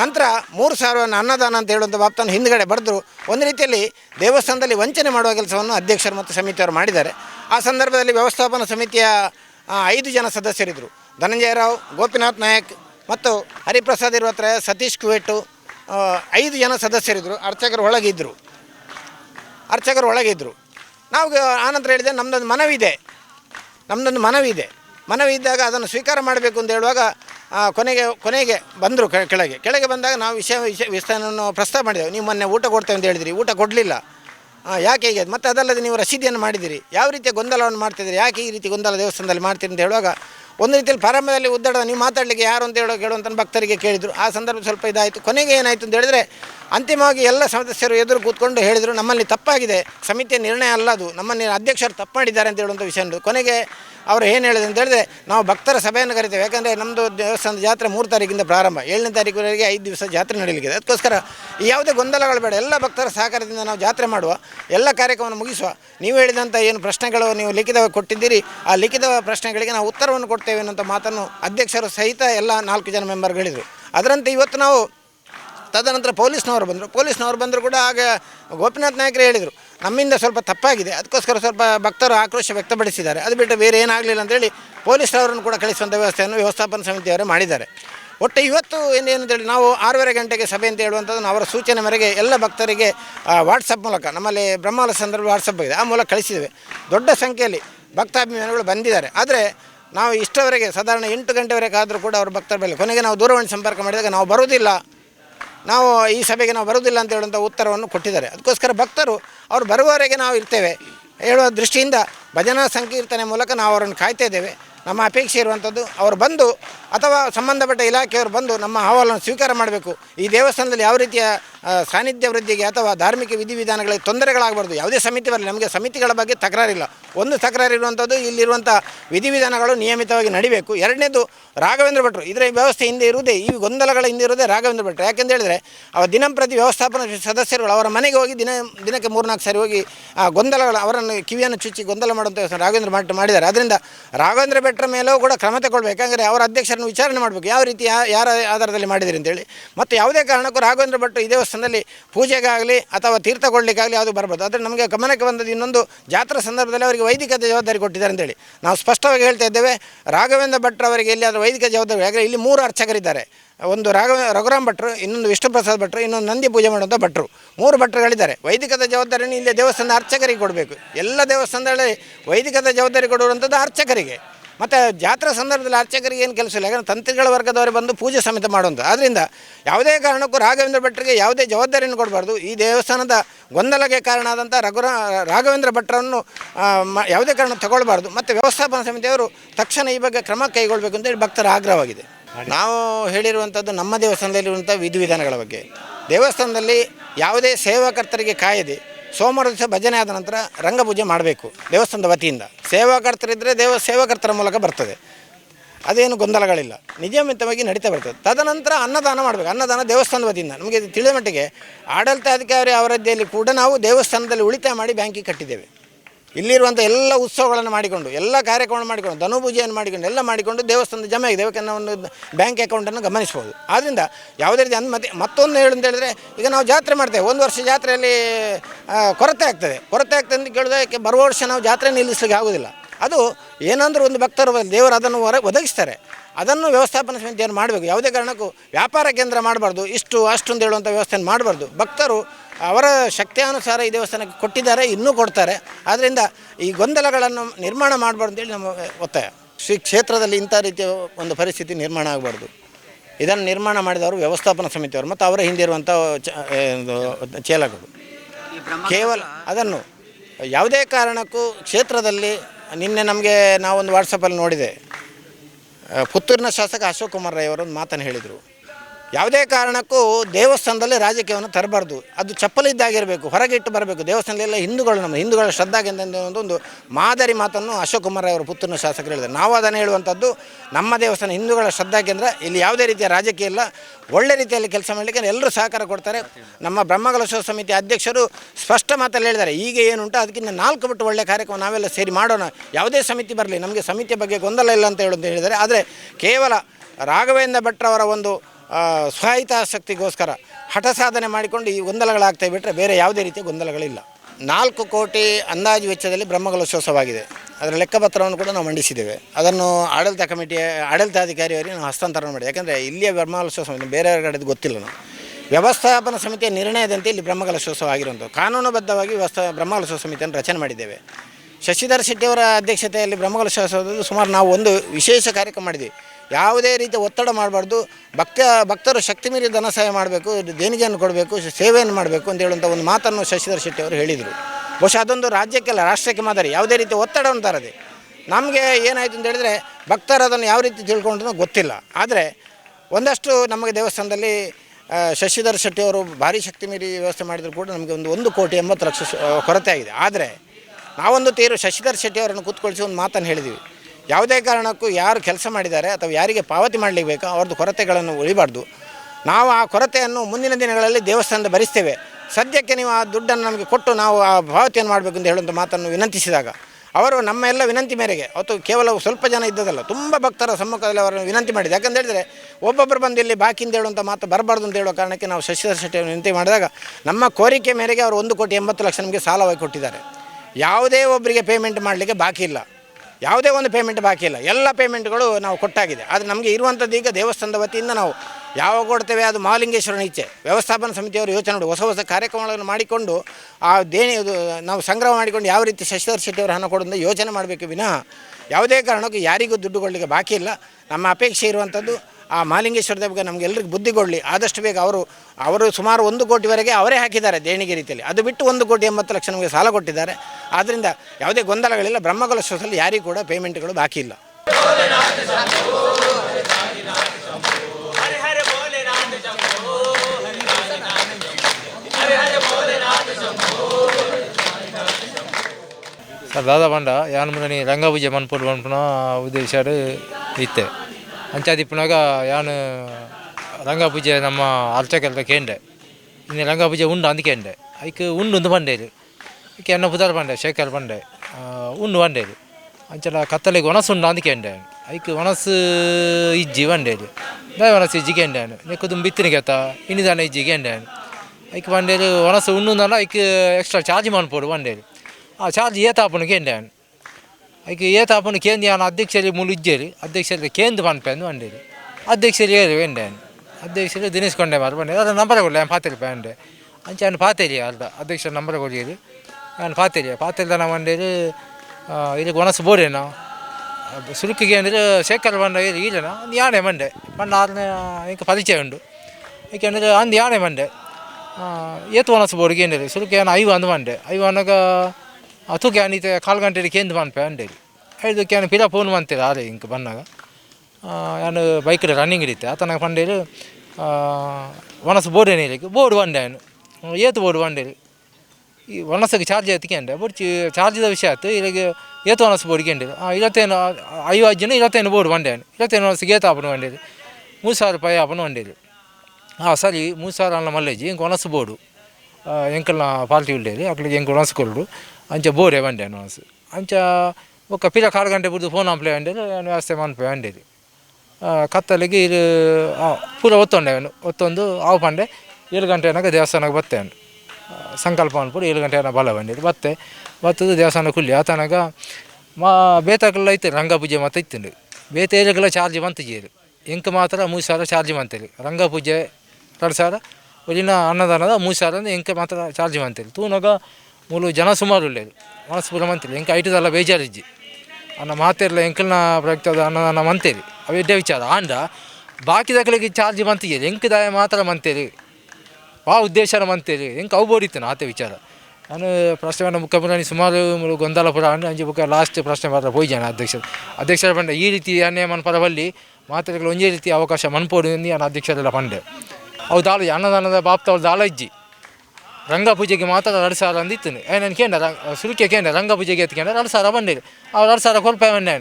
ನಂತರ ಮೂರು ಸಾವಿರವನ್ನು ಅನ್ನದಾನ ಅಂತ ಹೇಳುವಂಥ ಬಾಪ್ತನ್ನು ಹಿಂದ್ಗಡೆ ಬರೆದ್ರು ಒಂದು ರೀತಿಯಲ್ಲಿ ದೇವಸ್ಥಾನದಲ್ಲಿ ವಂಚನೆ ಮಾಡುವ ಕೆಲಸವನ್ನು ಅಧ್ಯಕ್ಷರು ಮತ್ತು ಸಮಿತಿಯವರು ಮಾಡಿದ್ದಾರೆ. ಆ ಸಂದರ್ಭದಲ್ಲಿ ವ್ಯವಸ್ಥಾಪನಾ ಸಮಿತಿಯ ಐದು ಜನ ಸದಸ್ಯರಿದ್ದರು. ಧನಂಜಯರಾವ್ ಗೋಪಿನಾಥ್ ನಾಯಕ್ ಮತ್ತು ಹರಿಪ್ರಸಾದ್ ಇರುವತ್ರ ಸತೀಶ್ ಕುವೆಟ್ಟು ಐದು ಜನ ಸದಸ್ಯರಿದ್ದರು. ಅರ್ಚಕರು ಒಳಗಿದ್ದರು. ಅರ್ಚಕರು ಒಳಗಿದ್ದರು ನಾವು ಆನಂತರ ಹೇಳಿದೆ ನಮ್ಮದೊಂದು ಮನವಿದೆ. ನಮ್ಮದೊಂದು ಮನವಿದೆ. ಮನವಿ ಇದ್ದಾಗ ಅದನ್ನು ಸ್ವೀಕಾರ ಮಾಡಬೇಕು ಅಂತ ಹೇಳುವಾಗ ಕೊನೆಗೆ ಕೊನೆಗೆ ಬಂದರು ಕೆಳಗೆ. ಕೆಳಗೆ ಬಂದಾಗ ನಾವು ವಿಷಯ ವಿಷಯ ವಿಸ್ತಾರವನ್ನು ಪ್ರಸ್ತಾವ ಮಾಡಿದೆವು. ನೀವು ಮೊನ್ನೆ ಊಟ ಕೊಡ್ತೇವೆ ಅಂತ ಹೇಳಿದಿರಿ. ಊಟ ಕೊಡಲಿಲ್ಲ. ಯಾಕೆ ಹೀಗೆ? ಮತ್ತು ಅದಲ್ಲದೆ ನೀವು ರಸೀದಿಯನ್ನು ಮಾಡಿದಿರಿ ಯಾವ ರೀತಿಯ ಗೊಂದಲವನ್ನು ಮಾಡ್ತಿದ್ದೀರಿ? ಯಾಕೆ ಈ ರೀತಿ ಗೊಂದಲ ದೇವಸ್ಥಾನದಲ್ಲಿ ಮಾಡ್ತೀರಿ ಅಂತ ಹೇಳುವಾಗ, ಒಂದು ರೀತಿಯಲ್ಲಿ ಪ್ರಾರಂಭದಲ್ಲಿ ಉದ್ದಡ ನೀವು ಮಾತಾಡಲಿಕ್ಕೆ ಯಾರು? ಅಂತ ಹೇಳೋ ಕೇಳುವಂತ ಭಕ್ತರಿಗೆ ಕೇಳಿದರು. ಆ ಸಂದರ್ಭ ಸ್ವಲ್ಪ ಇದಾಯಿತು. ಕೊನೆಗೆ ಏನಾಯಿತು ಅಂತ ಹೇಳಿದ್ರೆ ಅಂತಿಮವಾಗಿ ಎಲ್ಲ ಸದಸ್ಯರು ಎದುರು ಕೂತ್ಕೊಂಡು ಹೇಳಿದರು, ನಮ್ಮಲ್ಲಿ ತಪ್ಪಾಗಿದೆ, ಸಮಿತಿಯ ನಿರ್ಣಯ ಅಲ್ಲ ಅದು, ನಮ್ಮಲ್ಲಿ ಅಧ್ಯಕ್ಷರು ತಪ್ಪು ಮಾಡಿದ್ದಾರೆ ಅಂತ ಹೇಳುವಂಥ ವಿಷಯ. ಕೊನೆಗೆ ಅವರು ಏನು ಹೇಳಿದೆ ಅಂತ ಹೇಳಿದ್ರೆ, ನಾವು ಭಕ್ತರ ಸಭೆಯನ್ನು ಕರಿತೇವೆ, ಯಾಕಂದರೆ ನಮ್ಮದು ದೇವಸ್ಥಾನದ ಜಾತ್ರೆ ಮೂರು ತಾರೀಕಿಂದ ಪ್ರಾರಂಭ, ಏಳನೇ ತಾರೀಕುವರೆಗೆ ಐದು ದಿವಸ ಜಾತ್ರೆ ನಡೀಲಿಕ್ಕಿದೆ. ಅದಕ್ಕೋಸ್ಕರ ಯಾವುದೇ ಗೊಂದಲಗಳು ಬೇಡ, ಎಲ್ಲ ಭಕ್ತರ ಸಹಕಾರದಿಂದ ನಾವು ಜಾತ್ರೆ ಮಾಡುವ, ಎಲ್ಲ ಕಾರ್ಯಕ್ರಮವನ್ನು ಮುಗಿಸುವ. ನೀವು ಹೇಳಿದಂಥ ಏನು ಪ್ರಶ್ನೆಗಳು ನೀವು ಲಿಖಿತವಾಗಿ ಕೊಟ್ಟಿದ್ದೀರಿ, ಆ ಲಿಖಿತ ಪ್ರಶ್ನೆಗಳಿಗೆ ನಾವು ಉತ್ತರವನ್ನು ಕೊಡ್ತೇವೆ ಅನ್ನೋಂಥ ಮಾತನ್ನು ಅಧ್ಯಕ್ಷರು ಸಹಿತ ಎಲ್ಲ ನಾಲ್ಕು ಜನ ಮೆಂಬರ್ಗಳಿದ್ರು ಅದರಂತೆ ಇವತ್ತು ನಾವು ತದನಂತರ ಪೊಲೀಸ್ನವರು ಬಂದರು. ಪೊಲೀಸ್ನವರು ಬಂದರು ಕೂಡ ಆಗ ಗೋಪಿನಾಥ್ ನಾಯಕರು ಹೇಳಿದರು, ನಮ್ಮಿಂದ ಸ್ವಲ್ಪ ತಪ್ಪಾಗಿದೆ, ಅದಕ್ಕೋಸ್ಕರ ಸ್ವಲ್ಪ ಭಕ್ತರು ಆಕ್ರೋಶ ವ್ಯಕ್ತಪಡಿಸಿದ್ದಾರೆ. ಅದು ಬಿಟ್ಟು ಬೇರೆ ಏನಾಗಲಿಲ್ಲ ಅಂತೇಳಿ ಪೊಲೀಸ್ನವರನ್ನು ಕೂಡ ಕಳಿಸುವಂಥ ವ್ಯವಸ್ಥೆಯನ್ನು ವ್ಯವಸ್ಥಾಪನ ಸಮಿತಿಯವರು ಮಾಡಿದ್ದಾರೆ. ಒಟ್ಟು ಇವತ್ತು ಅಂತೇಳಿ ನಾವು ಆರೂವರೆ ಗಂಟೆಗೆ ಸಭೆ ಅಂತ ಹೇಳುವಂಥದ್ದು ಅವರ ಸೂಚನೆ ಮೇರೆಗೆ ಎಲ್ಲ ಭಕ್ತರಿಗೆ ವಾಟ್ಸಪ್ ಮೂಲಕ, ನಮ್ಮಲ್ಲಿ ಬ್ರಹ್ಮಾಲ ಸಂದರ್ಭ ವಾಟ್ಸಪ್ ಇದೆ. ಆ ಮೂಲಕ ಕಳಿಸಿದ್ದೇವೆ. ದೊಡ್ಡ ಸಂಖ್ಯೆಯಲ್ಲಿ ಭಕ್ತಾಭಿಮಾನಿಗಳು ಬಂದಿದ್ದಾರೆ. ಆದರೆ ನಾವು ಇಷ್ಟವರೆಗೆ ಸಾಧಾರಣ ಎಂಟು ಗಂಟೆವರೆಗೆ ಆದರೂ ಕೂಡ ಅವರು ಭಕ್ತರ ಮೇಲೆ, ಕೊನೆಗೆ ನಾವು ದೂರವಾಣಿ ಸಂಪರ್ಕ ಮಾಡಿದಾಗ ನಾವು ಬರುವುದಿಲ್ಲ. ನಾವು ಈ ಸಭೆಗೆ ನಾವು ಬರುವುದಿಲ್ಲ ಅಂತ ಹೇಳುವಂಥ ಉತ್ತರವನ್ನು ಕೊಟ್ಟಿದ್ದಾರೆ. ಅದಕ್ಕೋಸ್ಕರ ಭಕ್ತರು ಅವರು ಬರುವವರೆಗೆ ನಾವು ಇರ್ತೇವೆ. ಹೇಳುವ ದೃಷ್ಟಿಯಿಂದ ಭಜನಾ ಸಂಕೀರ್ತನೆ ಮೂಲಕ ನಾವು ಅವರನ್ನು ಕಾಯ್ತಾ ಇದ್ದೇವೆ. ನಮ್ಮ ಅಪೇಕ್ಷೆ ಇರುವಂಥದ್ದು ಅವರು ಬಂದು ಅಥವಾ ಸಂಬಂಧಪಟ್ಟ ಇಲಾಖೆಯವರು ಬಂದು ನಮ್ಮ ಅಹವಾಲನ್ನು ಸ್ವೀಕಾರ ಮಾಡಬೇಕು. ಈ ದೇವಸ್ಥಾನದಲ್ಲಿ ಯಾವ ರೀತಿಯ ಸಾನ್ನಿಧ್ಯ ವೃದ್ಧಿಗೆ ಅಥವಾ ಧಾರ್ಮಿಕ ವಿಧಿವಿಧಾನಗಳಿಗೆ ತೊಂದರೆಗಳಾಗಬಾರ್ದು. ಯಾವುದೇ ಸಮಿತಿ ಬರಲಿ, ನಮಗೆ ಸಮಿತಿಗಳ ಬಗ್ಗೆ ತಕರಾರಿಲ್ಲ. ಒಂದು ತಕರಾರು ಇರುವಂಥದ್ದು ಇಲ್ಲಿರುವಂಥ ವಿಧಿವಿಧಾನಗಳು ನಿಯಮಿತವಾಗಿ ನಡಿಬೇಕು. ಎರಡನೇದು ರಾಘವೇಂದ್ರ ಭಟ್ರು. ಇದರ ವ್ಯವಸ್ಥೆ ಹಿಂದೆ ಇರುವುದೇ, ಈ ಗೊಂದಲಗಳ ಹಿಂದೆ ಇರುವುದೇ ರಾಘವೇಂದ್ರ ಭಟ್ರು. ಯಾಕೆಂತ ಹೇಳಿದರೆ, ಅವ ದಿನಂಪ್ರತಿ ವ್ಯವಸ್ಥಾಪನಾ ಸದಸ್ಯರುಗಳು ಅವರ ಮನೆಗೆ ಹೋಗಿ ದಿನ, ದಿನಕ್ಕೆ ಮೂರ್ನಾಲ್ಕು ಸಾರಿ ಹೋಗಿ ಆ ಗೊಂದಲಗಳು, ಅವರನ್ನು ಕಿವಿಯನ್ನು ಚುಚ್ಚಿ ಗೊಂದಲ ಮಾಡುವಂಥ ರಾಘವೇಂದ್ರ ಭಟ್ ಮಾಡಿದ್ದಾರೆ. ಅದರಿಂದ ರಾಘವೇಂದ್ರ ಭಟ್ರ ಮೇಲೂ ಕೂಡ ಕ್ರಮ ತಗೊಳ್ಬೇಕು ಯಾಕಂದರೆ ಅವರ ಅಧ್ಯಕ್ಷರನ್ನು ವಿಚಾರಣೆ ಮಾಡಬೇಕು. ಯಾವ ರೀತಿ ಯಾರ ಆಧಾರದಲ್ಲಿ ಮಾಡಿದಿರಿ ಅಂತೇಳಿ. ಮತ್ತು ಯಾವುದೇ ಕಾರಣಕ್ಕೂ ರಾಘವೇಂದ್ರ ಭಟ್ ಈ ದೇವಸ್ಥಾನದಲ್ಲಿ ಪೂಜೆಗಾಗಲಿ ಅಥವಾ ತೀರ್ಥಗೊಳ್ಳಿಕ್ಕಾಗಲಿ ಯಾವುದು ಬರಬಾರ್ದು. ಆದರೆ ನಮಗೆ ಗಮನಕ್ಕೆ ಬಂದದ್ದು ಇನ್ನೊಂದು ಜಾತ್ರಾ ಸಂದರ್ಭದಲ್ಲಿ ಅವರಿಗೆ ವೈದಿಕ ಜವಾಬ್ದಾರಿ ಕೊಟ್ಟಿದ್ದಾರೆ ಅಂತೇಳಿ. ನಾವು ಸ್ಪಷ್ಟವಾಗಿ ಹೇಳ್ತಾ ಇದ್ದೇವೆ, ರಾಘವೇಂದ್ರ ಭಟ್ರು ಅವರಿಗೆ ಎಲ್ಲಿಯಾದರೂ ವೈದಿಕ ಜವಾಬ್ದಾರಿ, ಯಾಕಂದರೆ ಇಲ್ಲಿ ಮೂರು ಅರ್ಚಕರಿದ್ದಾರೆ. ಒಂದು ರಾಘವ, ರಘುರಾಮ್ ಭಟ್ರು, ಇನ್ನೊಂದು ವಿಷ್ಣು ಪ್ರಸಾದ್ ಭಟ್ರು, ಇನ್ನೊಂದು ನಂದಿ ಪೂಜೆ ಮಾಡುವಂಥ ಭಟ್ರು. ಮೂರು ಭಟ್ರುಗಳಿದ್ದಾರೆ. ವೈದಿಕದ ಜವಾಬ್ದಾರಿಯನ್ನು ಇಲ್ಲಿ ದೇವಸ್ಥಾನದ ಅರ್ಚಕರಿಗೆ ಕೊಡಬೇಕು. ಎಲ್ಲ ದೇವಸ್ಥಾನದಲ್ಲಿ ವೈದಿಕದ ಜವಾಬ್ದಾರಿ ಕೊಡುವಂಥದ್ದು ಅರ್ಚಕರಿಗೆ. ಮತ್ತು ಜಾತ್ರಾ ಸಂದರ್ಭದಲ್ಲಿ ಅರ್ಚಕರಿಗೆ ಏನು ಕೆಲಸ ಇಲ್ಲ. ಯಾಕಂದರೆ ತಂತ್ರಿಗಳ ವರ್ಗದವರು ಬಂದು ಪೂಜೆ ಸಮೇತ ಮಾಡುವಂಥ ಆದ್ದರಿಂದ ಯಾವುದೇ ಕಾರಣಕ್ಕೂ ರಾಘವೇಂದ್ರ ಭಟ್ರಿಗೆ ಯಾವುದೇ ಜವಾಬ್ದಾರಿಯನ್ನು ಕೊಡಬಾರ್ದು. ಈ ದೇವಸ್ಥಾನದ ಗೊಂದಲಕ್ಕೆ ಕಾರಣ ಆದಂಥ ರಘುರ, ರಾಘವೇಂದ್ರ ಭಟ್ರನ್ನು ಯಾವುದೇ ಕಾರಣ ತಗೊಳ್ಬಾರ್ದು. ಮತ್ತು ವ್ಯವಸ್ಥಾಪನಾ ಸಮಿತಿಯವರು ತಕ್ಷಣ ಈ ಬಗ್ಗೆ ಕ್ರಮ ಕೈಗೊಳ್ಳಬೇಕು ಅಂತೇಳಿ ಭಕ್ತರ ಆಗ್ರಹವಾಗಿದೆ. ನಾವು ಹೇಳಿರುವಂಥದ್ದು ನಮ್ಮ ದೇವಸ್ಥಾನದಲ್ಲಿರುವಂಥ ವಿಧಿವಿಧಾನಗಳ ಬಗ್ಗೆ. ದೇವಸ್ಥಾನದಲ್ಲಿ ಯಾವುದೇ ಸೇವಾಕರ್ತರಿಗೆ ಕಾಯದೆ ಸೋಮವಾರ ದಿವಸ ಭಜನೆ ಆದ ನಂತರ ರಂಗಪೂಜೆ ಮಾಡಬೇಕು ದೇವಸ್ಥಾನದ ವತಿಯಿಂದ. ಸೇವಾಕರ್ತರಿದ್ದರೆ ದೇವ ಸೇವಾಕರ್ತರ ಮೂಲಕ ಬರ್ತದೆ. ಅದೇನು ಗೊಂದಲಗಳಿಲ್ಲ. ನಿಜಮಿತವಾಗಿ ನಡೀತಾ ಬರ್ತದೆ. ತದನಂತರ ಅನ್ನದಾನ ಮಾಡಬೇಕು. ಅನ್ನದಾನ ದೇವಸ್ಥಾನದ ವತಿಯಿಂದ. ನಮಗೆ ತಿಳಿದ ಮಟ್ಟಿಗೆ ಆಡಳಿತಾಧಿಕಾರಿ ಅವರದ್ದೆಯಲ್ಲಿ ಕೂಡ ನಾವು ದೇವಸ್ಥಾನದಲ್ಲಿ ಉಳಿತಾಯ ಮಾಡಿ ಬ್ಯಾಂಕಿಗೆ ಕಟ್ಟಿದ್ದೇವೆ. ಇಲ್ಲಿರುವಂಥ ಎಲ್ಲ ಉತ್ಸವಗಳನ್ನು ಮಾಡಿಕೊಂಡು, ಎಲ್ಲ ಕಾರ್ಯಕ್ರಮ ಮಾಡಿಕೊಂಡು ಧನುಪೂಜೆಯನ್ನು ಮಾಡಿಕೊಂಡು, ಎಲ್ಲ ಮಾಡಿಕೊಂಡು ದೇವಸ್ಥಾನದ ಜಮೆ ಆಗಿದೆ. ಯಾಕಂದ್ರೆ ಒಂದು ಬ್ಯಾಂಕ್ ಅಕೌಂಟನ್ನು ಗಮನಿಸ್ಬೋದು. ಆದ್ದರಿಂದ ಯಾವುದೇ ರೀತಿ ಮತ್ತೆ, ಮತ್ತೊಂದು ಹೇಳು ಅಂತ ಹೇಳಿದ್ರೆ, ಈಗ ನಾವು ಜಾತ್ರೆ ಮಾಡ್ತೇವೆ. ಒಂದು ವರ್ಷ ಜಾತ್ರೆಯಲ್ಲಿ ಕೊರತೆ ಆಗ್ತದೆ. ಕೊರತೆ ಆಗ್ತದೆ ಅಂತ ಕೇಳಿದ್ರೆ ಬರುವ ವರ್ಷ ನಾವು ಜಾತ್ರೆ ನಿಲ್ಲಿಸಲಿಕ್ಕೆ ಆಗೋದಿಲ್ಲ ಅದು ಏನಂದ್ರೆ ಒಂದು ಭಕ್ತರು ದೇವರು ಅದನ್ನು ಹೊರ ಒದಗಿಸ್ತಾರೆ. ಅದನ್ನು ವ್ಯವಸ್ಥಾಪನಾ ಸಮಿತಿಯನ್ನು ಮಾಡಬೇಕು. ಯಾವುದೇ ಕಾರಣಕ್ಕೂ ವ್ಯಾಪಾರ ಕೇಂದ್ರ ಮಾಡಬಾರ್ದು. ಇಷ್ಟು ಅಷ್ಟು ಅಂತ ಹೇಳುವಂಥ ವ್ಯವಸ್ಥೆಯನ್ನು ಮಾಡಬಾರ್ದು. ಭಕ್ತರು ಅವರ ಶಕ್ತಿಯಾನುಸಾರ ಈ ದೇವಸ್ಥಾನಕ್ಕೆ ಕೊಟ್ಟಿದ್ದಾರೆ ಇನ್ನೂ ಕೊಡ್ತಾರೆ. ಆದ್ದರಿಂದ ಈ ಗೊಂದಲಗಳನ್ನು ನಿರ್ಮಾಣ ಮಾಡಬಾರ್ದು ಅಂತೇಳಿ ನಮ್ಮ ಒತ್ತಾಯ. ಶ್ರೀ ಕ್ಷೇತ್ರದಲ್ಲಿ ಇಂಥ ರೀತಿಯ ಒಂದು ಪರಿಸ್ಥಿತಿ ನಿರ್ಮಾಣ ಆಗಬಾರ್ದು. ಇದನ್ನು ನಿರ್ಮಾಣ ಮಾಡಿದವರು ವ್ಯವಸ್ಥಾಪನಾ ಸಮಿತಿಯವರು ಮತ್ತು ಅವರ ಹಿಂದೆ ಇರುವಂಥ ಚೇಲಗಳು ಕೇವಲ ಅದನ್ನು ಯಾವುದೇ ಕಾರಣಕ್ಕೂ ಕ್ಷೇತ್ರದಲ್ಲಿ ನಿನ್ನೆ ನಮಗೆ ನಾವೊಂದು ವಾಟ್ಸಪ್ಪಲ್ಲಿ ನೋಡಿದೆ. ಪುತ್ತೂರಿನ ಶಾಸಕ ಅಶೋಕ್ ಕುಮಾರ್ ರೈ ಅವರು ಒಂದು ಮಾತನ್ನು ಹೇಳಿದರು. ಯಾವುದೇ ಕಾರಣಕ್ಕೂ ದೇವಸ್ಥಾನದಲ್ಲಿ ರಾಜಕೀಯವನ್ನು ತರಬಾರ್ದು. ಅದು ಚಪ್ಪಲಿದ್ದಾಗಿರಬೇಕು ಹೊರಗೆ ಇಟ್ಟು ಬರಬೇಕು. ದೇವಸ್ಥಾನದಲ್ಲೆಲ್ಲ ಹಿಂದೂಗಳು ನಮ್ಮ, ಹಿಂದೂಗಳ ಶ್ರದ್ಧಾಗೆಂದ ಒಂದು ಮಾದರಿ ಮಾತನ್ನು ಅಶೋಕ್ ಕುಮಾರ್ ಅವರು ಪುತ್ತೂರಿನ ಶಾಸಕರು ಹೇಳಿದ್ದಾರೆ. ನಾವು ಅದನ್ನು ಹೇಳುವಂಥದ್ದು ನಮ್ಮ ದೇವಸ್ಥಾನ ಹಿಂದೂಗಳ ಶ್ರದ್ಧಾ ಕೇಂದ್ರ ಇಲ್ಲಿ ಯಾವುದೇ ರೀತಿಯ ರಾಜಕೀಯ ಇಲ್ಲ. ಒಳ್ಳೆ ರೀತಿಯಲ್ಲಿ ಕೆಲಸ ಮಾಡಲಿಕ್ಕೆ ಎಲ್ಲರೂ ಸಹಕಾರ ಕೊಡ್ತಾರೆ. ನಮ್ಮ ಬ್ರಹ್ಮಕಲಶೋತ್ಸವ ಸಮಿತಿ ಅಧ್ಯಕ್ಷರು ಸ್ಪಷ್ಟ ಮಾತಲ್ಲಿ ಹೇಳಿದ್ದಾರೆ. ಈಗ ಏನುಂಟು, ಅದಕ್ಕಿಂತ ನಾಲ್ಕು ಬಿಟ್ಟು ಒಳ್ಳೆಯ ಕಾರ್ಯಕ್ರಮ ನಾವೆಲ್ಲ ಸೇರಿ ಮಾಡೋಣ. ಯಾವುದೇ ಸಮಿತಿ ಬರಲಿ, ನಮಗೆ ಸಮಿತಿಯ ಬಗ್ಗೆ ಗೊಂದಲ ಇಲ್ಲ ಅಂತ ಹೇಳೋದು ಹೇಳಿದ್ದಾರೆ. ಆದರೆ ಕೇವಲ ರಾಘವೇಂದ್ರ ಭಟ್ರವರ ಒಂದು ಸ್ವಹಿತಾಸಕ್ತಿಗೋಸ್ಕರ ಹಠ ಸಾಧನೆ ಮಾಡಿಕೊಂಡು ಈ ಗೊಂದಲಗಳಾಗ್ತಾ ಬಿಟ್ಟರೆ ಬೇರೆ ಯಾವುದೇ ರೀತಿಯ ಗೊಂದಲಗಳಿಲ್ಲ. ನಾಲ್ಕು ಕೋಟಿ ಅಂದಾಜು ವೆಚ್ಚದಲ್ಲಿ ಬ್ರಹ್ಮಕಲಶೋತ್ಸವವಾಗಿದೆ ಅದರ ಲೆಕ್ಕಪತ್ರವನ್ನು ಕೂಡ ನಾವು ಮಂಡಿಸಿದ್ದೇವೆ. ಅದನ್ನು ಆಡಳಿತ ಕಮಿಟಿಯ ಆಡಳಿತಾಧಿಕಾರಿಯವರಿಗೆ ನಾವು ಹಸ್ತಾಂತರ ಮಾಡಿ ಯಾಕಂದರೆ ಇಲ್ಲಿಯ ಬ್ರಹ್ಮಕಲಶೋತ್ಸವ ಬೇರೆ ಕಡೆದು ಗೊತ್ತಿಲ್ಲ ನಾವು. ವ್ಯವಸ್ಥಾಪನಾ ಸಮಿತಿಯ ನಿರ್ಣಯದಂತೆ ಇಲ್ಲಿ ಬ್ರಹ್ಮಕಲಶೋತ್ಸವ ಆಗಿರುವಂಥದ್ದು ಕಾನೂನುಬದ್ಧವಾಗಿ ವ್ಯವಸ್ಥಾ ಬ್ರಹ್ಮಕಲಶೋತ್ಸವ ಸಮಿತಿಯನ್ನು ರಚನೆ ಮಾಡಿದ್ದೇವೆ. ಶಶಿಧರ್ ಶೆಟ್ಟಿಯವರ ಅಧ್ಯಕ್ಷತೆಯಲ್ಲಿ ಬ್ರಹ್ಮಕಲಶೋತ್ಸವದಲ್ಲಿ ಸುಮಾರು ನಾವು ಒಂದು ವಿಶೇಷ ಕಾರ್ಯಕ್ರಮ ಮಾಡಿದ್ವಿ ಯಾವುದೇ ರೀತಿಯ ಒತ್ತಡ ಮಾಡಬಾರ್ದು. ಭಕ್ತ ಭಕ್ತರು ಶಕ್ತಿ ಮೀರಿ ಧನ ಸಹಾಯ ಮಾಡಬೇಕು ದೇಣಿಗೆಯನ್ನು ಕೊಡಬೇಕು, ಸೇವೆಯನ್ನು ಮಾಡಬೇಕು ಅಂತ ಹೇಳುವಂಥ ಒಂದು ಮಾತನ್ನು ಶಶಿಧರ್ ಶೆಟ್ಟಿ ಅವರು ಹೇಳಿದರು. ಬಹುಶಃ ಅದೊಂದು ರಾಜ್ಯಕ್ಕೆಲ್ಲ, ರಾಷ್ಟ್ರಕ್ಕೆ ಮಾದರಿ. ಯಾವುದೇ ರೀತಿಯ ಒತ್ತಡವನ್ನು ತರದೆ. ನಮಗೆ ಏನಾಯಿತು ಅಂತ ಹೇಳಿದರೆ, ಭಕ್ತರು ಅದನ್ನು ಯಾವ ರೀತಿ ತಿಳ್ಕೊಂಡು ಗೊತ್ತಿಲ್ಲ. ಆದರೆ ಒಂದಷ್ಟು ನಮಗೆ ದೇವಸ್ಥಾನದಲ್ಲಿ ಶಶಿಧರ್ ಶೆಟ್ಟಿ ಅವರು ಭಾರಿ ಶಕ್ತಿ ಮೀರಿ ವ್ಯವಸ್ಥೆ ಮಾಡಿದರೂ ಕೂಡ ನಮಗೆ ಒಂದು ಒಂದು ಕೋಟಿ ಎಂಬತ್ತು ಲಕ್ಷ ಕೊರತೆ ಆಗಿದೆ. ಆದರೆ ನಾವೊಂದು ತೀರು ಶಶಿಧರ್ ಶೆಟ್ಟಿ ಅವರನ್ನು ಕೂತ್ಕೊಳಿಸಿ ಒಂದು ಮಾತನ್ನು ಹೇಳಿದ್ವಿ. ಯಾವುದೇ ಕಾರಣಕ್ಕೂ ಯಾರು ಕೆಲಸ ಮಾಡಿದ್ದಾರೆ ಅಥವಾ ಯಾರಿಗೆ ಪಾವತಿ ಮಾಡಲಿಕ್ಕೆ ಬೇಕೋ ಅವ್ರದ್ದು ಕೊರತೆಗಳನ್ನು ಉಳಿಬಾರ್ದು. ನಾವು ಆ ಕೊರತೆಯನ್ನು ಮುಂದಿನ ದಿನಗಳಲ್ಲಿ ದೇವಸ್ಥಾನದ ಭರಿಸ್ತೇವೆ. ಸದ್ಯಕ್ಕೆ ನೀವು ಆ ದುಡ್ಡನ್ನು ನಮಗೆ ಕೊಟ್ಟು ನಾವು ಆ ಪಾವತಿಯನ್ನು ಮಾಡಬೇಕು ಅಂತ ಹೇಳುವಂಥ ಮಾತನ್ನು ವಿನಂತಿಸಿದಾಗ, ಅವರು ನಮ್ಮ ಎಲ್ಲ ವಿನಂತಿ ಮೇರೆಗೆ, ಅವತ್ತು ಕೇವಲ ಸ್ವಲ್ಪ ಜನ ಇದ್ದದಲ್ಲ, ತುಂಬ ಭಕ್ತರ ಸಮ್ಮುಖದಲ್ಲಿ ಅವರನ್ನು ವಿನಂತಿ ಮಾಡಿದೆ. ಯಾಕಂತ ಹೇಳಿದರೆ ಒಬ್ಬೊಬ್ಬರು ಬಂದು ಇಲ್ಲಿ ಬಾಕಿ ಅಂತ ಹೇಳುವಂಥ ಮಾತು ಬರಬಾರ್ದು ಅಂತ ಹೇಳೋ ಕಾರಣಕ್ಕೆ ನಾವು ಶಶಿಧರ್ ಶೆಟ್ಟಿಯನ್ನು ವಿನಂತಿ ಮಾಡಿದಾಗ, ನಮ್ಮ ಕೋರಿಕೆ ಮೇರೆಗೆ ಅವರು ಒಂದು ಕೋಟಿ ಎಂಬತ್ತು ಲಕ್ಷ ನಮಗೆ ಸಾಲವಾಗಿ ಕೊಟ್ಟಿದ್ದಾರೆ. ಯಾವುದೇ ಒಬ್ಬರಿಗೆ ಪೇಮೆಂಟ್ ಮಾಡಲಿಕ್ಕೆ ಬಾಕಿ ಇಲ್ಲ. ಯಾವುದೇ ಒಂದು ಪೇಮೆಂಟ್ ಬಾಕಿ ಇಲ್ಲ. ಎಲ್ಲ ಪೇಮೆಂಟ್ಗಳು ನಾವು ಕೊಟ್ಟಾಗಿದೆ. ಆದರೆ ನಮಗೆ ಇರುವಂಥದ್ದು ಈಗ ದೇವಸ್ಥಾನದ ವತಿಯಿಂದ ನಾವು ಯಾವಾಗ ಕೊಡ್ತೇವೆ? ಅದು ಮಹಾಲಿಂಗೇಶ್ವರನ ಇಚ್ಛೆ ವ್ಯವಸ್ಥಾಪನಾ ಸಮಿತಿಯವರು ಯೋಚನೆ ಮಾಡಿ ಹೊಸ ಹೊಸ ಕಾರ್ಯಕ್ರಮಗಳನ್ನು ಮಾಡಿಕೊಂಡು ಆ ದೇಣಿ ನಾವು ಸಂಗ್ರಹ ಮಾಡಿಕೊಂಡು ಯಾವ ರೀತಿ ಶಶಿಧರ್ ಶೆಟ್ಟಿಯವರು ಹಣ ಕೊಡೋದು ಯೋಚನೆ ಮಾಡಬೇಕು ವಿನಃ ಯಾವುದೇ ಕಾರಣಕ್ಕೂ ಯಾರಿಗೂ ದುಡ್ಡು ಕೊಡಲಿಕ್ಕೆ ಬಾಕಿ ಇಲ್ಲ. ನಮ್ಮ ಅಪೇಕ್ಷೆ ಇರುವಂಥದ್ದು ಆ ಮಾಲಿಂಗೇಶ್ವರ ದೇವಗೆ ನಮಗೆಲ್ಲರಿಗೆ ಬುದ್ಧಿ ಕೊಡಲಿ. ಆದಷ್ಟು ಬೇಗ ಅವರು ಅವರು ಸುಮಾರು ಒಂದು ಕೋಟಿವರೆಗೆ ಅವರೇ ಹಾಕಿದ್ದಾರೆ ದೇಣಿಗೆ ರೀತಿಯಲ್ಲಿ. ಅದು ಬಿಟ್ಟು ಒಂದು ಕೋಟಿ ಎಂಬತ್ತು ಲಕ್ಷ ನಮಗೆ ಸಾಲ ಕೊಟ್ಟಿದ್ದಾರೆ. ಆದ್ದರಿಂದ ಯಾವುದೇ ಗೊಂದಲಗಳಿಲ್ಲ. ಬ್ರಹ್ಮಕಲಶೋತ್ಸವದಲ್ಲಿ ಯಾರಿಗೂ ಕೂಡ ಪೇಮೆಂಟ್ಗಳು ಬಾಕಿ ಇಲ್ಲ. ಸರ್, ದಾದಾ ಬಂಡ, ಯಾನ್ ಮುಂದೆ ರಂಗಪೂಜೆ ಮನ್ಪುಡು ಮನ್ಪುನ ಯಾನು ರಂಗ ಪೂಜೆ ನಮ್ಮ ಅರ್ಚಕೆಲ್ಲ ಕೇಂಡೆ ಇನ್ನು ರಂಗಪೂಜೆ ಉಂಡು ಅಂದ್ಕೇಂಡೆ ಐಕ್ ಉಂಡು ಒಂದು ಬಂಡೇರು ಅದಕ್ಕೆ ಎನ್ನ ಪುದಾರ್ ಬಂಡೆ, ಶೇಖರ್ ಬಂಡೆ ಉಂಡು ಬಂಡೇರು ಅಂಚಲ ಕತ್ತಲಿಗೆ ಒಣಸು ಉಂಡು ಅಂದ್ಕೇಂಡೆ ಐಕ್ ಒಣಸು ಇಜ್ಜಿ ಬಂಡೇರು ದಾಯ ಒಣಸು ಇಜ್ಜಿ ಕೇಂಡಾನು ನೆಕ್ಕದು ಬಿತ್ತನಿಗೆತ ಇನ್ನಿದಾನ ಇಜ್ಜಿ ಕೇಂಡಾನು ಐಕ್ ಬಂಡೇರು ಒಣಸು ಉಣ್ಣುಂದಲ್ಲ ಅದಕ್ಕೆ ಎಕ್ಸ್ಟ್ರಾ ಚಾರ್ಜ್ ಮಾಡ್ಬೋದು ಬಂಡೇರು ಆ ಚಾರ್ಜ್ ಏತಾಪನು ಕೇಂದ್ಯಾನು ಐಕೆ ಅಪ್ಪನ ಕೇಂದ್ರ ಯಾನ ಅಧ್ಯಕ್ಷರು ಮುಳು ಇಜ್ಜೇರಿ ಅಧ್ಯಕ್ಷರು ಕೇಂದ್ರ ಪನ್ಪೆಂದು ಬಂಡೇರಿ ಅಧ್ಯಕ್ಷರು ಏರಿ ವೆಂಡಾನು ಅಧ್ಯಕ್ಷರು ದಿನೇಶ್ ಕೊಂಡೆ ಮಾರು ಬಂದೆ. ಅದರ ನಂಬರ್ ಕೊಡಲಿ ನಾನು ಪಾತೇರಿ ಪಂಡೆ ಅಂಚೆ ನಾನು ಪಾತೇರಿ ಅರ್ಧ. ಅಧ್ಯಕ್ಷರ ನಂಬರ್ ಕೊಡಿರಿ ನಾನು ಪಾತೇರಿ ಪಾತೇರಿ ನಾವು ಅಂಡೇರಿ ಇಲ್ಲಿ ಒಣಸು ನಾವು. ಸುರುಕಿಗೆ ಅಂದರೆ ಶೇಖರ್ ಬಂಡ ಈಜನ ಒಂದು ಯಾಣೆ ಮಂಡೆ. ಬಂಡ ಆರನೇ ಇಂಕ ಪರಿಚಯ ಉಂಡು. ಏಕೆಂದರೆ ಅಂದು ಯಾಣೆ ಮಂಡೆ. ಏತು ಒಣಸು ಬೋರ್ಗೆ ಏನಿರಿ? ಸುರುಕಿ ಏನು ಐವ ಅಂದು ಮಂಡೆ. ಐವ ಅನ್ನಗ ತೂಕ ಅನಿತೆ ಕಾಲು ಗಂಟೆ ಕೇಂದ್ರ ಮನ್ಪೆ ಅಂಡೇರಿ ಐದು ಕ್ಯಾನ್ ಪಿಲ ಫೋನ್ ಮಂತೀರ ಆರೆ ಇಂಕ ಬಂದಾಗ. ಏನು ಬೈಕ್ ರನ್ನಿಂಗ್ ಹಿಡಿತೆ ಆತನ ಪಂಡೇರು ಒಣಸು ಬೋರ್ಡ್ ಏನಿರಕ್ಕೆ ಬೋರ್ಡ್ ಬಂಡೆ ಅವನು. ಏತು ಬೋರ್ಡ್ ಬಂಡೇರಿ ಈ ಒಣಸಕ್ಕೆ ಚಾರ್ಜ್ ಎತ್ಕೊಂಡೆ ಬುಡ್ಚಿ ಚಾರ್ಜಿದ ವಿಷಯ ಆಯ್ತು ಇಲ್ಲಿಗೆ ಏತು ಒಣಸು ಬೋರ್ಡ್ಕೊಂಡೇರು ಇವತ್ತೇನು ಐದು ಜನ ಇವತ್ತೇನು ಬೋರ್ಡ್ ಬಂಡೇನು ಇವತ್ತೇನು ಒಣಸಿಗೆ ಏತು ಆಪನ ಬಂಡೇರಿ ಮೂರು ಸಾವಿರ ರೂಪಾಯಿ ಆಪನ ಬಂಡೇರಿ ಹಾಂ ಸರಿ, ಮೂರು ಸಾವಿರ ಅಲ್ಲ ಮಲ್ಲೇಜಿ. ಇಂಕ ಒಣಸು ಬೋರ್ಡು ಎಂಕಲ್ನ ಪಾರ್ಟಿ ಉಳ್ಳೇರಿ ಅಕ್ಕಳಿಗೆ ಎಂಕ ಒಣಸ್ಕೊಲ್ಡು ಅಂಚ ಬೋರೆ ಬಂಡೆ ಒಣಸು ಅಂಚ ಒಕ್ಕ ಪಿರ ಕಾಲು ಗಂಟೆ ಬಿಡ್ದು ಫೋನ್ ಆಂಪ್ಲೆ ನಾನು ವ್ಯವಸ್ಥೆ ಮನ್ಪೆ ಅಂಡೇರಿ ಕತ್ತಲಿಗೆ ಇದು ಪೂರ ಒತ್ತೊಂಡೆ ಒತ್ತೊಂದು ಆವು ಪಂಡೆ ಏಳು ಗಂಟೆ ಅನ್ನಗ ದೇವಸ್ಥಾನಕ್ಕೆ ಬತ್ತೆ ಅವನು. ಸಂಕಲ್ಪ ಅನ್ಪುಡು ಏಳು ಗಂಟೆ ಬಲ ಬಂದಿದ್ದು ಬತ್ತೆ. ಬತ್ತದು ದೇವಸ್ಥಾನ ಕುಲ್ಲಿ ಆತನಾಗ ಮಾ ಬೇತಾಗೆಲ್ಲ ಐತೆ ರಂಗ ಪೂಜೆ ಮತ್ತೆ ಇತ್ತು ಬೇತೆ ಏರಿಗೆಲ್ಲ ಚಾರ್ಜ್ ಬಂತಿಜೀರು ಎಂಕ ಮಾತ್ರ ಮೂರು ಸಾವಿರ ಚಾರ್ಜ್ ಮಂತೇರಿ ರಂಗ ಪೂಜೆ ಎರಡು ಸಾವಿರ ಅನ್ನದಾನದ ಮೂರು ಸಾವಿರ ಮಾತ್ರ ಚಾರ್ಜ್ ಮಂತೇರಿ ತೂನಾಗ ಮೂಲು ಜನ ಸುಮಾರು ಉಳ್ಳೇರು ಮನಸ್ಪೂರ ಮಂತೇರಿ ಎಂಕ ಐಟದಲ್ಲ ಬೇಜಾರಿಜ್ಜಿ. ಅನ್ನ ಮಾತೆರ್ಲ, ಎಂಕಲ್ನ ಪ್ರಯಕ್ತದ ಅನ್ನದಾನ ಮಂತೇರಿ. ಅವೆಡ್ಡೆ ವಿಚಾರ. ಆಂಡ ಬಾಕಿ ದಾಖಲೆಗೆ ಚಾರ್ಜ್ ಮಂತಿಗೆ ಎಂಕದಾಯ ಮಾತ್ರ ಮಂತೇರಿ. ಆ ಉದ್ದೇಶನ ಮಂತೇರಿ. ಎಂಕ ಅವು ಆತೆ ವಿಚಾರ. ನಾನು ಪ್ರಶ್ನೆ ಮುಖ್ಯಮಂತ್ರಿ ಸುಮಾರು ಗೊಂದಲ ಪುರ ಅಂದ್ರೆ ಅಂಜಿ ಬುಕ್ಕ ಲಾಸ್ಟ್ ಪ್ರಶ್ನೆ ಮಾತ್ರ ಹೋಯ್ಜಾನ ಅಧ್ಯಕ್ಷರು. ಅಧ್ಯಕ್ಷರ ಬಂಡೆ ಈ ರೀತಿ ಅನ್ಯಾಯ ಮನ್ಪರವಲ್ಲಿ ಮಾತ್ರೆಗಳು ಒಂದೇ ರೀತಿ ಅವಕಾಶ ಮನ್ಪೋಡು ನಾನು ಅಧ್ಯಕ್ಷರೆಲ್ಲ ಪಂಡೆ ಅವು ದಾಳ, ಅನ್ನದಾನದ ಬಾಪ್ತ ಅವ್ರು ದಾಳ ಇಜ್ಜಿ. ರಂಗ ಪೂಜೆಗೆ ಮಾತ್ರ ಎರಡು ಸಾವಿರ ಇತ್ತು ಏನೇನು ಕೇಂದ್ರ ಸುರುಕೆ ಕೇಂದ್ರ ರಂಗ ಪೂಜೆಗೆ ಎತ್ಕೊಂಡೆ ಎರಡು ಸಾವಿರ ಬಂದಿರಿ ಅವ್ರು ಎರಡು ಸಾವಿರ ಕೊಲ್ಪೆ ಬಂಡೆ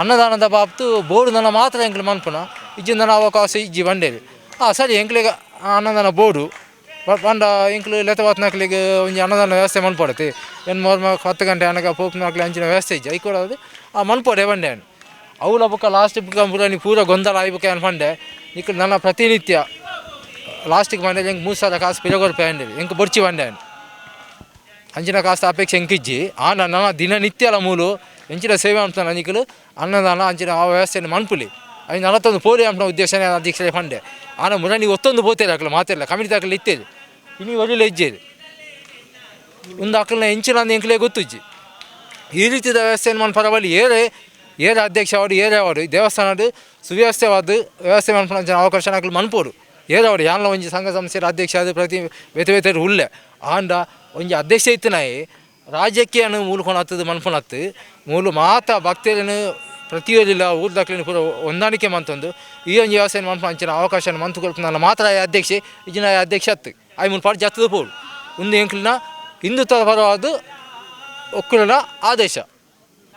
ಅನ್ನದಾನದ ಬಾಪ್ತು ಬೋರ್ಡ್ ನನ್ನ ಮಾತ್ರ ಎಂಕ್ಲು ಮನ್ಪುನ. ಇಜ್ಜಿಂದ ಅವಕಾಶ ಇಜ್ಜಿ ಬಂಡೇರಿ ಹಾಂ ಸರಿ ಎಂಕ್ಲಿಗೆ ಅನ್ನದಾನ ಬೋರ್ಡು ಬಂಡ ಇಂಕ್ಲು ಲೆತವತ್ ನಕ್ಲಿಗೆ ಒಂಜಿ ಅನ್ನದಾನ ವ್ಯವಸ್ಥೆ ಮನ್ಪಡತಿ. ಏನು ಮೂರು ಹತ್ತು ಗಂಟೆ ಅನ್ನಕ ಪೋಪ್ ನಾಲ್ಕು ಅಂಚಿನ ವ್ಯವಸ್ಥೆ ಇಜ್ಜಿ. ಐ ಕೊಡೋದು, ಆ ಮನ್ಪೊಡೆ ಬಂಡೇನು ಅವಳ ಬುಕ್ಕ ಲಾಸ್ಟ್ ಬುಕ್ಕ ಪೂರ ಗೊಂದಲ ಆಯ್ಬೇಕ ಅನ್ಪಂಡೆ ನಿಕ್ಲು ನನ್ನ ಪ್ರತಿನಿತ್ಯ ಲಾಸ್ಟಿಗೆ ಬಂಡೆ ಹೆಂಗೆ ಮೂರು ಸಾವಿರ ಕಾಸು ಪಿರಗೋರ್ ಪೇ ಅಂಡೇರಿ ಹೆಂಗೆ ಬೊಡ್ಚಿ ಬಂಡೆ ಅಂಚಿನ ಕಾಸ್ತ ಅಪೇಕ್ಷೆ ಎಂಕಿಜ್ಜಿ ಆ ನನ್ನ ದಿನನಿತ್ಯ ಅಲ್ಲ ಮೂಲು. ಎಂಚಿನ ಸೇವೆ ಅಂತ ನನಗಳು ಅನ್ನದಾನ ಅಂಚಿನ ಆ ವ್ಯವಸ್ಥೆಯನ್ನು ಮನ್ಪುಲಿ. ಅದು ನಲವತ್ತೊಂದು ಪೋಲಿ ಅಂತ ಉದ್ದೇಶ ಅಧ್ಯಕ್ಷರೇ ಪಂಡೆ ಆನ ಮುರನಿ ಒತ್ತೊಂದು ಪೋತೇರಿ ಹಾಕಲ್ಲ ಮಾತಿರಲ್ಲ ಕಮಿಟಿ ದಾಖಲೆ ಇತ್ತೇರಿ ಇನ್ನು ಒಳ್ಳೆ ಹೆಜ್ಜೆರಿ ಒಂದು ಹಾಕಲ್ನ ಎಂಚಿನ ಅಂದ ಹೆಂಕ್ಲೇ ಗೊತ್ತಿಜ್ಜಿ ಈ ರೀತಿಯ ವ್ಯವಸ್ಥೆಯನ್ನು ಮನ್ ಪರವಾಗಿ ಏರೆ ಏರೆ ಅಧ್ಯಕ್ಷ ಅವರು, ಏರೆ ಅವರು ದೇವಸ್ಥಾನದ ಸುವ್ಯವಸ್ಥೆವಾದ ವ್ಯವಸ್ಥೆ ಮನ್ಪನ ಅವಕಾಶ ಹಾಕಲು ಮನ್ಪೋಡು ಏರೆ ಅವರು ಯಾನ್ಲ ಒಂಜಿ ಸಂಘ ಸಂಸ್ಥೆ ಅಧ್ಯಕ್ಷ ಆದ ಪ್ರತಿ ಬೇತೆ ಬೇತೆ ಉಳ್ಳೆ ಆಂಡ ಒಂಜಿ ಅಧ್ಯಕ್ಷ ಇತ್ತನಾಯಿ ಅನ್ನು ಮೂಲ್ಕೊಂಡು ಹತ್ತದ ಮನ್ಪುನತ್ತು ಮೂಲು ಮಾತ ಭಕ್ತರನ್ನು ಪ್ರತಿಯೊಂದಿಲ್ಲ ಊರು ದಾಖಲೆ ಪೂರ ಹೊಂದಾಣಿಕೆ ಮಂತೊಂದು ಈ ಒಂದು ವ್ಯವಸಾಯ ಮನ್ಪು ಅಂಚಿನ ಅವಕಾಶ ಮಂತು ಕೊಲ್ಪ ನನ್ನ ಮಾತ್ರ ಅಧ್ಯಕ್ಷೆ ಇಜಿನ ಅಧ್ಯಕ್ಷ ಹತ್ತು ಆಯ್ ಮುನ್ ಪಾಡು ಜಾತದ ಪೋಳು ಒಂದು ಎಂಕ್ಲಿನ ಹಿಂದುತ್ವ ಪರವಾದ ಒಕ್ಕಲಿನ ಆದೇಶ